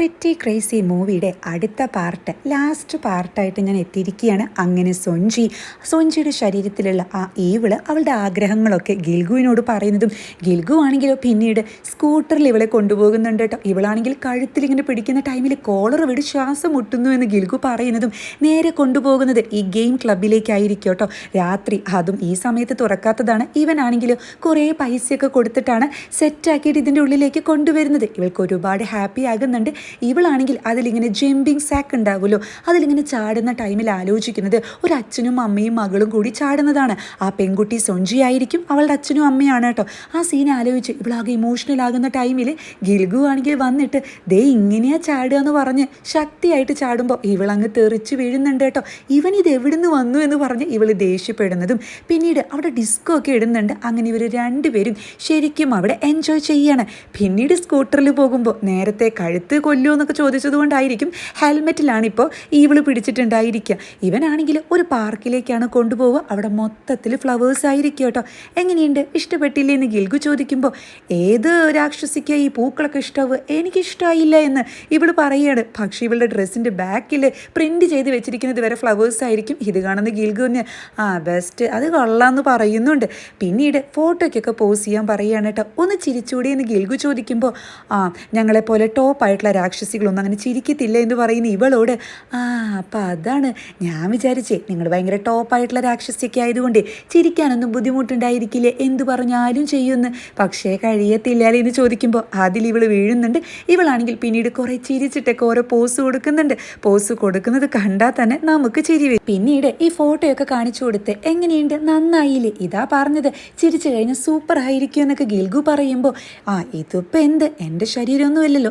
Pretty crazy മൂവിയുടെ അടുത്ത part last പാർട്ടായിട്ട് ഞാൻ എത്തിയിരിക്കുകയാണ്. അങ്ങനെ സൊഞ്ചി സൊഞ്ചിയുടെ ശരീരത്തിലുള്ള ആ ഈവിൾ അവളുടെ ആഗ്രഹങ്ങളൊക്കെ ഗിൽഗുവിനോട് പറയുന്നതും ഗിൽഗു ആണെങ്കിലോ പിന്നീട് സ്കൂട്ടറിൽ ഇവളെ കൊണ്ടുപോകുന്നുണ്ട് കേട്ടോ. ഇവളാണെങ്കിൽ കഴുത്തിൽ ഇങ്ങനെ പിടിക്കുന്ന ടൈമിൽ കോളർ വിട് ശ്വാസം മുട്ടുന്നു എന്ന് ഗിൽഗു പറയുന്നതും നേരെ കൊണ്ടുപോകുന്നത് ഈ ഗെയിം ക്ലബിലേക്കായിരിക്കും കേട്ടോ. രാത്രി അതും ഈ സമയത്ത് തുറക്കാത്തതാണ്. ഇവനാണെങ്കിലും കുറേ പൈസയൊക്കെ കൊടുത്തിട്ടാണ് സെറ്റാക്കിയിട്ട് ഇതിന്റെ ഉള്ളിലേക്ക് കൊണ്ടുവരുന്നത്. ഇവൾക്ക് ഒരുപാട് ഹാപ്പി ആകുന്നുണ്ട്. ഇവളാണെങ്കിൽ അതിലിങ്ങനെ ജമ്പിങ് സാക്ക് ഉണ്ടാവുമല്ലോ. അതിലിങ്ങനെ ചാടുന്ന ടൈമിൽ ആലോചിക്കുന്നത് ഒരു അച്ഛനും അമ്മയും മകളും കൂടി ചാടുന്നതാണ്. ആ പെൺകുട്ടി സൊഞ്ചി ആയിരിക്കും അവളുടെ അച്ഛനും അമ്മയാണ് കേട്ടോ. ആ സീൻ ആലോചിച്ച് ഇവളാകെ ഇമോഷണൽ ആകുന്ന ടൈമിൽ ഗിൽഗു ആണെങ്കിൽ വന്നിട്ട് ദേ ഇങ്ങനെയാ ചാടുക എന്ന് പറഞ്ഞ് ശക്തിയായിട്ട് ചാടുമ്പോൾ ഇവളങ്ങ് തെറിച്ച് വീഴുന്നുണ്ട് കേട്ടോ. ഇവൻ ഇത് എവിടുന്ന് വന്നു എന്ന് പറഞ്ഞ് ഇവൾ ദേഷ്യപ്പെടുന്നതും പിന്നീട് അവിടെ ഡിസ്കോ ഒക്കെ ഇടുന്നുണ്ട്. അങ്ങനെ ഇവർ രണ്ടുപേരും ശരിക്കും അവിടെ എൻജോയ് ചെയ്യാണ്. പിന്നീട് സ്കൂട്ടറിൽ പോകുമ്പോൾ നേരത്തെ കഴുത്ത് കൊല്ലുമോ എന്നൊക്കെ ചോദിച്ചതുകൊണ്ടായിരിക്കും ഹെൽമെറ്റിലാണ് ഇപ്പോൾ ഈവിൾ പിടിച്ചിട്ടുണ്ടായിരിക്കുക. ഇവനാണെങ്കിൽ ഒരു പാർക്കിലേക്കാണ് കൊണ്ടുപോവുക. അവിടെ മൊത്തത്തിൽ ഫ്ലവേഴ്സ് ആയിരിക്കും കേട്ടോ. എങ്ങനെയുണ്ട്? ഇഷ്ടപ്പെട്ടില്ലേ എന്ന് ഗിൽഗു ചോദിക്കുമ്പോൾ ഏത് രാക്ഷസിക്ക് ഈ പൂക്കളൊക്കെ ഇഷ്ടമാവ് എനിക്കിഷ്ടമായില്ല എന്ന് ഇവൾ പറയുകയാണ് പക്ഷേ ഇവളുടെ ഡ്രസ്സിന്റെ ബാക്കിൽ പ്രിന്റ് ചെയ്ത് വെച്ചിരിക്കുന്നത് വരെ ഫ്ലവേഴ്സ് ആയിരിക്കും. ഇത് കാണുന്ന ഗിൽഗുവിന് ആ ബെസ്റ്റ്. അത് കൊള്ളാമെന്ന് പറയുന്നുണ്ട്. പിന്നീട് ഫോട്ടോയ്ക്കൊക്കെ പോസ് ചെയ്യാൻ പറയുകയാണ് കേട്ടോ. ഒന്ന് ചിരിച്ചൂടി എന്ന് ഗിൽഗു ചോദിക്കുമ്പോൾ ആ ഞങ്ങളെപ്പോലെ ടോപ്പായിട്ടുള്ള രാക്ഷസികളൊന്നും അങ്ങനെ ചിരിക്കത്തില്ല എന്ന് പറയുന്ന ഇവളോട് ആ അപ്പം അതാണ്. ഞാൻ വിചാരിച്ചേ നിങ്ങൾ ഭയങ്കര ടോപ്പായിട്ടുള്ള രാക്ഷസിയൊക്കെ ആയതുകൊണ്ട് ചിരിക്കാനൊന്നും ബുദ്ധിമുട്ടുണ്ടായിരിക്കില്ലേ? എന്ത് പറഞ്ഞാലും ചെയ്യുമെന്ന് പക്ഷേ കഴിയത്തില്ല എന്ന് ചോദിക്കുമ്പോൾ അതിൽ ഇവൾ വീഴുന്നുണ്ട്. ഇവളാണെങ്കിൽ പിന്നീട് കുറേ ചിരിച്ചിട്ടൊക്കെ ഓരോ പോസ് കൊടുക്കുന്നുണ്ട്. പോസ് കൊടുക്കുന്നത് കണ്ടാൽ തന്നെ നമുക്ക് ചിരി വരും. പിന്നീട് ഈ ഫോട്ടോയൊക്കെ കാണിച്ചു കൊടുത്ത് എങ്ങനെയുണ്ട്? നന്നായില്ലേ? ഇതാ പറഞ്ഞത്. ചിരിച്ചു കഴിഞ്ഞാൽ സൂപ്പർ ആയിരിക്കും എന്നൊക്കെ ഗിൽഗു പറയുമ്പോൾ ആ ഇതിപ്പോൾ എന്ത്? എന്റെ ശരീരമൊന്നുമില്ലല്ലോ. ശരീരമൊന്നുമല്ലല്ലോ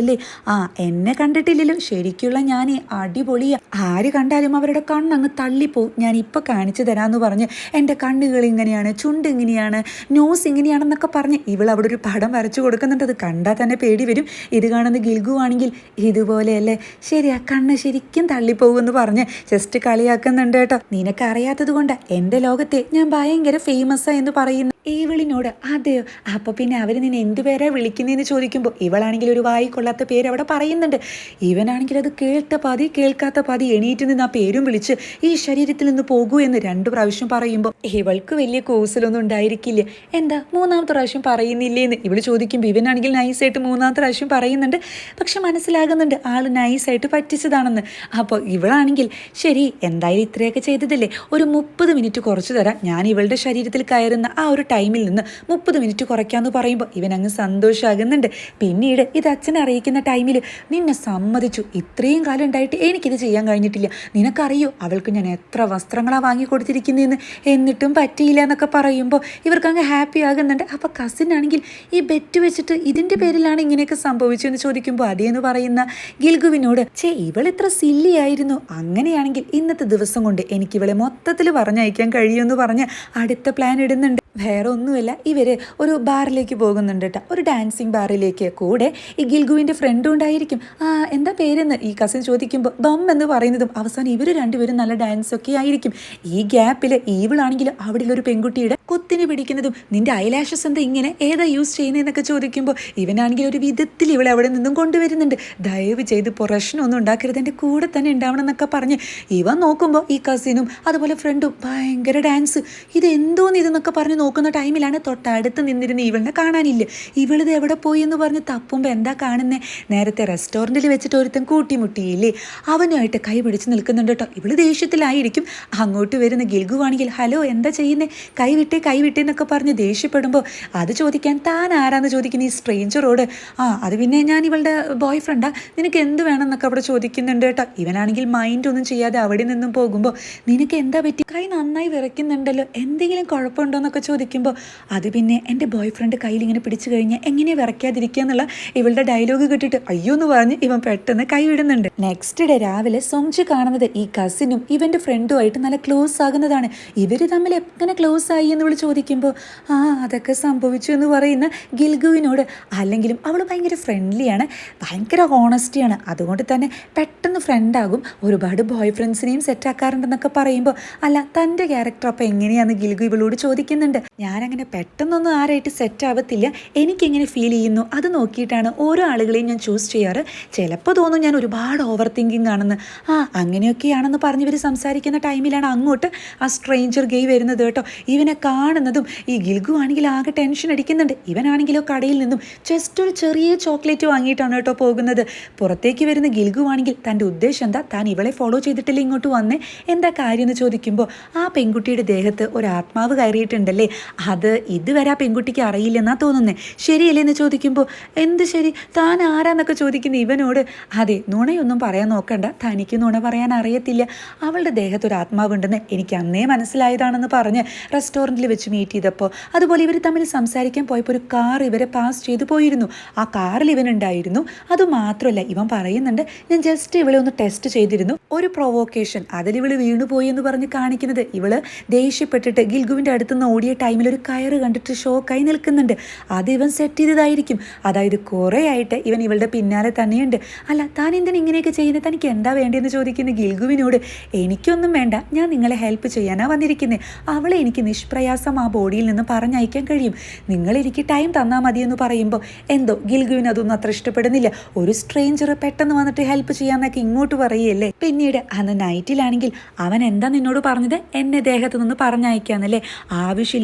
മറ്റൊരാളുടേതല്ലേ ആ എന്നെ കണ്ടിട്ടില്ലല്ലോ. ശരിക്കുള്ള ഞാൻ അടിപൊളിയാ ആര് കണ്ടാലും അവരുടെ കണ്ണങ്ങ് തള്ളിപ്പോവും. ഞാൻ ഇപ്പോൾ കാണിച്ചു തരാമെന്ന് പറഞ്ഞ് എന്റെ കണ്ണുകൾ ഇങ്ങനെയാണ് ചുണ്ട് ഇങ്ങനെയാണ് നോസ് ഇങ്ങനെയാണെന്നൊക്കെ പറഞ്ഞ് ഇവൾ അവിടെ ഒരു പടം വരച്ചു കൊടുക്കുന്നുണ്ട്. അത് കണ്ടാൽ തന്നെ പേടി വരും. ഇത് കാണുന്ന ഗിൽഗു ആണെങ്കിൽ ഇതുപോലെയല്ലേ? ശരിയാ കണ്ണ് ശരിക്കും തള്ളിപ്പോകുമെന്ന് പറഞ്ഞ് ജസ്റ്റ് കളിയാക്കുന്നുണ്ട് കേട്ടോ. നിനക്കറിയാത്തത് കൊണ്ട് എന്റെ ലോകത്തെ ഞാൻ ഭയങ്കര ഫേമസാ എന്ന് പറയുന്നു ഇവളിനോട് അതെയോ അപ്പോൾ പിന്നെ അവർ നിന്നെ എന്ത് പേരാണ് വിളിക്കുന്നതെന്ന് ചോദിക്കുമ്പോൾ ഇവളാണെങ്കിൽ ഒരു വായി കൊള്ളാത്ത പേര് അവിടെ പറയുന്നുണ്ട്. ഇവനാണെങ്കിൽ അത് കേട്ട പാതി കേൾക്കാത്ത പാതി എണീറ്റ് നിന്ന് ആ പേരും വിളിച്ച് ഈ ശരീരത്തിൽ നിന്ന് പോകൂ എന്ന് രണ്ട് പ്രാവശ്യം പറയുമ്പോൾ ഇവൾക്ക് വലിയ കൂസലൊന്നും ഉണ്ടായിരിക്കില്ല. എന്താ മൂന്നാമത്തെ പ്രാവശ്യം പറയുന്നില്ലേ എന്ന് ഇവൾ ചോദിക്കുമ്പോൾ ഇവനാണെങ്കിൽ നൈസായിട്ട് മൂന്നാമത്തെ പ്രാവശ്യം പറയുന്നുണ്ട്. പക്ഷെ മനസ്സിലാകുന്നുണ്ട് ആൾ നൈസായിട്ട് പറ്റിച്ചതാണെന്ന്. അപ്പോൾ ഇവളാണെങ്കിൽ ശരി എന്തായാലും ഇത്രയൊക്കെ ചെയ്തതല്ലേ? ഒരു മുപ്പത് മിനിറ്റ് കുറച്ച് തരാം. ഞാൻ ഇവളുടെ ശരീരത്തിൽ കയറുന്ന ആ ഒരു ടൈമിൽ നിന്ന് മുപ്പത് മിനിറ്റ് കുറയ്ക്കാമെന്ന് പറയുമ്പോൾ ഇവൻ അങ്ങ് സന്തോഷമാകുന്നുണ്ട് പിന്നീട് ഇത് അച്ഛനെ അറിയിക്കുന്ന ടൈമിൽ നിന്നെ സമ്മതിച്ചു. ഇത്രയും കാലം ഉണ്ടായിട്ട് എനിക്കിത് ചെയ്യാൻ കഴിഞ്ഞിട്ടില്ല. നിനക്കറിയോ അവൾക്ക് ഞാൻ എത്ര വസ്ത്രങ്ങളാണ് വാങ്ങി കൊടുത്തിരിക്കുന്നതെന്ന് എന്നിട്ടും പറ്റിയില്ല എന്നൊക്കെ പറയുമ്പോൾ ഇവർക്ക് അങ്ങ് ഹാപ്പി ആകുന്നുണ്ട്. അപ്പോൾ കസിൻ ആണെങ്കിൽ ഈ ബെറ്റ് വെച്ചിട്ട് ഇതിന്റെ പേരിലാണ് ഇങ്ങനെയൊക്കെ സംഭവിച്ചു എന്ന് ചോദിക്കുമ്പോൾ അതേന്ന് പറയുന്ന ഗിൽഗുവിനോട് ചേ ഇവൾ ഇത്ര സില്ലി ആയിരുന്നു. അങ്ങനെയാണെങ്കിൽ ഇന്നത്തെ ദിവസം കൊണ്ട് എനിക്ക് ഇവളെ മൊത്തത്തിൽ പറഞ്ഞയക്കാൻ കഴിയുമെന്ന് പറഞ്ഞ് അടുത്ത പ്ലാൻ ഇടുന്നുണ്ട്. വേറെ ഒന്നുമില്ല. ഇവർ ഒരു ബാറിലേക്ക് പോകുന്നുണ്ട് കേട്ടോ ഒരു ഡാൻസിങ് ബാറിലേക്ക് കൂടെ ഈ ഗിൽഗുവിന്റെ ഫ്രണ്ടും ഉണ്ടായിരിക്കും. ആ എന്താ പേരെന്ന്? ഈ കസിൻ ചോദിക്കുമ്പോൾ ബം എന്ന് പറയുന്നതും അവസാനം ഇവർ രണ്ടുപേരും നല്ല ഡാൻസ് ഒക്കെ ആയിരിക്കും. ഈ ഗ്യാപ്പിൽ ഈവിളാണെങ്കിലും അവിടെ ഒരു പെൺകുട്ടിയുടെ കുത്തിന് പിടിക്കുന്നതും നിന്റെ ഐലാഷസ് എന്താ ഇങ്ങനെ ഏതാ യൂസ് ചെയ്യുന്നതെന്നൊക്കെ ചോദിക്കുമ്പോൾ ഇവനാണെങ്കിൽ ഒരു വിധത്തിൽ ഇവളെ അവിടെ നിന്നും കൊണ്ടുവരുന്നുണ്ട്. ദയവ് ചെയ്ത് പ്രശ്നമൊന്നും ഉണ്ടാക്കരുത്. എന്റെ കൂടെ തന്നെ ഉണ്ടാവണം എന്നൊക്കെ പറഞ്ഞ് ഇവൻ നോക്കുമ്പോൾ ഈ കസിനും അതുപോലെ ഫ്രണ്ടും ഭയങ്കര ഡാൻസ് ഇത് എന്തോന്ന് ഇതെന്നൊക്കെ പറഞ്ഞ് നോക്കുന്ന ടൈമിലാണ് തൊട്ടടുത്ത് നിന്നിരുന്ന ഇവളിനെ കാണാനില്ല. ഇവളിത് എവിടെ പോയി എന്ന് പറഞ്ഞ് തപ്പുമ്പോൾ എന്താ കാണുന്നത് നേരത്തെ റെസ്റ്റോറന്റിൽ വെച്ചിട്ട് ഒരുത്തൻ കൂട്ടിമുട്ടിയില്ലേ? അവനുമായിട്ട് കൈ പിടിച്ച് നിൽക്കുന്നുണ്ട് കേട്ടോ. ഇവൾ ദേഷ്യത്തിലായിരിക്കും. അങ്ങോട്ട് വരുന്ന ഗിൽഗുവാണെങ്കിൽ ഹലോ എന്താ ചെയ്യുന്നേ? കൈ വിട്ടേ കൈ വിട്ടേ എന്നൊക്കെ പറഞ്ഞ് ദേഷ്യപ്പെടുമ്പോൾ അത് ചോദിക്കാൻ താൻ ആരാന്ന് ചോദിക്കുന്ന ഈ സ്ട്രേഞ്ചറോട്. ആ അത് പിന്നെ ഞാൻ ഇവളുടെ ബോയ് ഫ്രണ്ടാ നിനക്ക് എന്ത് വേണം എന്നൊക്കെ അവിടെ ചോദിക്കുന്നുണ്ട് കേട്ടോ. ഇവനാണെങ്കിൽ മൈൻഡ് ഒന്നും ചെയ്യാതെ അവിടെ നിന്നും പോകുമ്പോൾ നിനക്ക് എന്താ പറ്റി? കൈ നന്നായി വിറയ്ക്കുന്നുണ്ടല്ലോ. എന്തെങ്കിലും കുഴപ്പമുണ്ടോ എന്നൊക്കെ ചോദിക്കുമ്പോൾ അത് പിന്നെ എന്റെ ബോയ് ഫ്രണ്ട് കയ്യിൽ ഇങ്ങനെ പിടിച്ചു കഴിഞ്ഞാൽ എങ്ങനെ വിറയ്ക്കാതിരിക്കുക എന്നുള്ള ഇവളുടെ ഡയലോഗ് കിട്ടിയിട്ട് അയ്യോ എന്ന് പറഞ്ഞ് ഇവൻ പെട്ടെന്ന് കൈവിടുന്നുണ്ട്. നെക്സ്റ്റ് ഡേ രാവിലെ സോങ്ജി കാണുന്നത് ഈ കസിനും ഇവന്റെ ഫ്രണ്ടുമായിട്ട് നല്ല ക്ലോസ് ആകുന്നതാണ്. ഇവർ തമ്മിൽ എങ്ങനെ ക്ലോസ് ആയി എന്ന് വിളി ചോദിക്കുമ്പോൾ ആ അതൊക്കെ സംഭവിച്ചു എന്ന് പറയുന്ന ഗിൽഗുവിനോട് അല്ലെങ്കിലും അവൾ ഭയങ്കര ഫ്രണ്ട്ലിയാണ് ഭയങ്കര ഹോണസ്റ്റിയാണ് അതുകൊണ്ട് തന്നെ പെട്ടെന്ന് ഫ്രണ്ടാകും ഒരുപാട് ബോയ് ഫ്രണ്ട്സിനെയും സെറ്റാക്കാറുണ്ടെന്നൊക്കെ പറയുമ്പോൾ അല്ല തന്റെ ക്യാരക്ടർ അപ്പോൾ എങ്ങനെയാണെന്ന് ഗിൽഗു ഇവളോട് ചോദിക്കുന്നുണ്ട്. ഞാനങ്ങനെ പെട്ടെന്നൊന്നും ആരായിട്ട് സെറ്റ് ആവത്തില്ല. എനിക്കെങ്ങനെ ഫീൽ ചെയ്യുന്നു. അത് നോക്കിയിട്ടാണ് ഓരോ ആളുകളെയും ഞാൻ ചൂസ് ചെയ്യാറ്. ചിലപ്പോൾ തോന്നും ഞാൻ ഒരുപാട് ഓവർ തിങ്കിങ് ആണെന്ന്. ആ അങ്ങനെയൊക്കെയാണെന്ന് പറഞ്ഞ് ഇവർ സംസാരിക്കുന്ന ടൈമിലാണ് അങ്ങോട്ട് ആ സ്ട്രേഞ്ചർ ഗെയ് വരുന്നത് കേട്ടോ. ഇവനെ കാണുന്നതും ഈ ഗിൽഗു ആണെങ്കിൽ ആകെ ടെൻഷൻ അടിക്കുന്നുണ്ട്. ഇവനാണെങ്കിലോ കടയിൽ നിന്നും ജസ്റ്റ് ഒരു ചെറിയ ചോക്ലേറ്റ് വാങ്ങിയിട്ടാണ് കേട്ടോ പോകുന്നത്. പുറത്തേക്ക് വരുന്ന ഗിൽഗു ആണെങ്കിൽ തന്റെ ഉദ്ദേശം എന്താ? താൻ ഇവളെ ഫോളോ ചെയ്തിട്ടില്ല ഇങ്ങോട്ട് വന്നേ? എന്താ കാര്യം എന്ന് ചോദിക്കുമ്പോൾ ആ പെൺകുട്ടിയുടെ ദേഹത്ത് ഒരു ആത്മാവ് കയറിയിട്ടുണ്ടല്ലേ? അത് ഇതുവരെ ആ പെൺകുട്ടിക്ക് അറിയില്ലെന്നാ തോന്നുന്നേ. ശരിയല്ലേ എന്ന് ചോദിക്കുമ്പോൾ എന്ത് ശരി? താൻ ആരാന്നൊക്കെ ചോദിക്കുന്ന ഇവനോട്? അതെ നുണയൊന്നും പറയാൻ നോക്കണ്ട. തനിക്ക് നുണ പറയാൻ അറിയത്തില്ല. അവളുടെ ദേഹത്ത് ഒരു ആത്മാവുണ്ടെന്ന് എനിക്ക് അന്നേ മനസ്സിലായതാണെന്ന് പറഞ്ഞ് റെസ്റ്റോറന്റിൽ വെച്ച് മീറ്റ് ചെയ്തപ്പോൾ അതുപോലെ ഇവർ തമ്മിൽ സംസാരിക്കാൻ പോയപ്പോൾ ഒരു കാർ ഇവരെ പാസ് ചെയ്തു പോയിരുന്നു. ആ കാറിൽ ഇവനുണ്ടായിരുന്നു അതുമാത്രമല്ല ഇവൻ പറയുന്നുണ്ട് ഞാൻ ജസ്റ്റ് ഇവളെ ഒന്ന് ടെസ്റ്റ് ചെയ്തിരുന്നു. ഒരു പ്രൊവോക്കേഷൻ അതിൽ ഇവൾ വീണുപോയി എന്ന് പറഞ്ഞ് കാണിക്കുന്നത്. ഇവൾ ദേഷ്യപ്പെട്ടിട്ട് ഗിൽഗുവിന്റെ അടുത്തുനിന്ന് ഓടിയ ടൈമിൽ ഒരു കയറ് കണ്ടിട്ട് ഷോക്കായി നിൽക്കുന്നുണ്ട്. അത് ഇവൻ സെറ്റ് ചെയ്തതായിരിക്കും. അതായത് കുറേ ആയിട്ട് ഇവൻ ഇവളുടെ പിന്നാലെ തന്നെയുണ്ട്. അല്ല താൻ എന്തിനാ ഇങ്ങനെയൊക്കെ ചെയ്യുന്നത് തനിക്ക് എന്താ വേണ്ടതെന്ന് ചോദിക്കുന്ന ഗിൽഗുവിനോട് എനിക്കൊന്നും വേണ്ട. ഞാൻ നിങ്ങളെ ഹെൽപ്പ് ചെയ്യാനാ വന്നിരിക്കുന്നത് അവളെ എനിക്ക് നിഷ്പ്രയാസം ആ ബോഡിയിൽ നിന്ന് പറഞ്ഞയക്കാൻ കഴിയും. നിങ്ങൾ എനിക്ക് ടൈം തന്നാൽ മതി എന്ന് പറയുമ്പോൾ എന്തോ ഗിൽഗുവിന് അതൊന്നും അത്ര ഇഷ്ടപ്പെടുന്നില്ല. ഒരു സ്ട്രേഞ്ചർ പെട്ടെന്ന് വന്നിട്ട് ഹെൽപ്പ് ചെയ്യാന്നൊക്കെ ഇങ്ങോട്ട് പറയല്ലേ പിന്നീട് അന്ന് നൈറ്റിലാണെങ്കിൽ അവൻ എന്താ നിന്നോട് പറഞ്ഞത്? എന്നെ ദേഹത്ത് നിന്ന് പറഞ്ഞയക്കാന്നല്ലേ?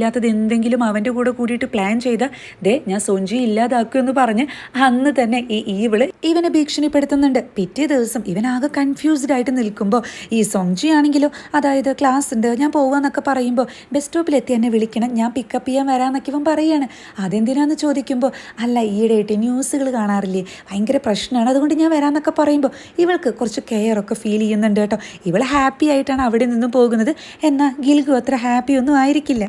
ആവശ്യമില്ലാത്തത് എന്തെങ്കിലും അവന്റെ കൂടെ കൂടിയിട്ട് പ്ലാൻ ചെയ്ത ദേ ഞാൻ സൊഞ്ചി ഇല്ലാതാക്കുമെന്ന് പറഞ്ഞ് അന്ന് തന്നെ ഈ ഈവിൾ ഇവനെ ഭീഷണിപ്പെടുത്തുന്നുണ്ട്. പിറ്റേ ദിവസം ഇവനാകെ കൺഫ്യൂസ്ഡ് ആയിട്ട് നിൽക്കുമ്പോൾ ഈ സൊഞ്ചി ആണെങ്കിലോ അതായത് ക്ലാസ് ഉണ്ട് ഞാൻ പോവാന്നൊക്കെ പറയുമ്പോൾ ബസ് സ്റ്റോപ്പിലെത്തി എന്നെ വിളിക്കണം ഞാൻ പിക്കപ്പ് ചെയ്യാൻ വരാമെന്നൊക്കെ ഇവൻ പറയുകയാണ് അതെന്തിനാന്ന് ചോദിക്കുമ്പോൾ അല്ല ഈയിടെയായിട്ട് ന്യൂസുകൾ കാണാറില്ലേ? ഭയങ്കര പ്രശ്നമാണ് അതുകൊണ്ട് ഞാൻ വരാമെന്നൊക്കെ പറയുമ്പോൾ ഇവൾക്ക് കുറച്ച് കെയർ ഒക്കെ ഫീൽ ചെയ്യുന്നുണ്ട് കേട്ടോ. ഇവൾ ഹാപ്പി ആയിട്ടാണ് അവിടെ നിന്നും പോകുന്നത്. എന്നാൽ ഗിൽഗു അത്ര ഹാപ്പി ഒന്നും ആയിരിക്കില്ല.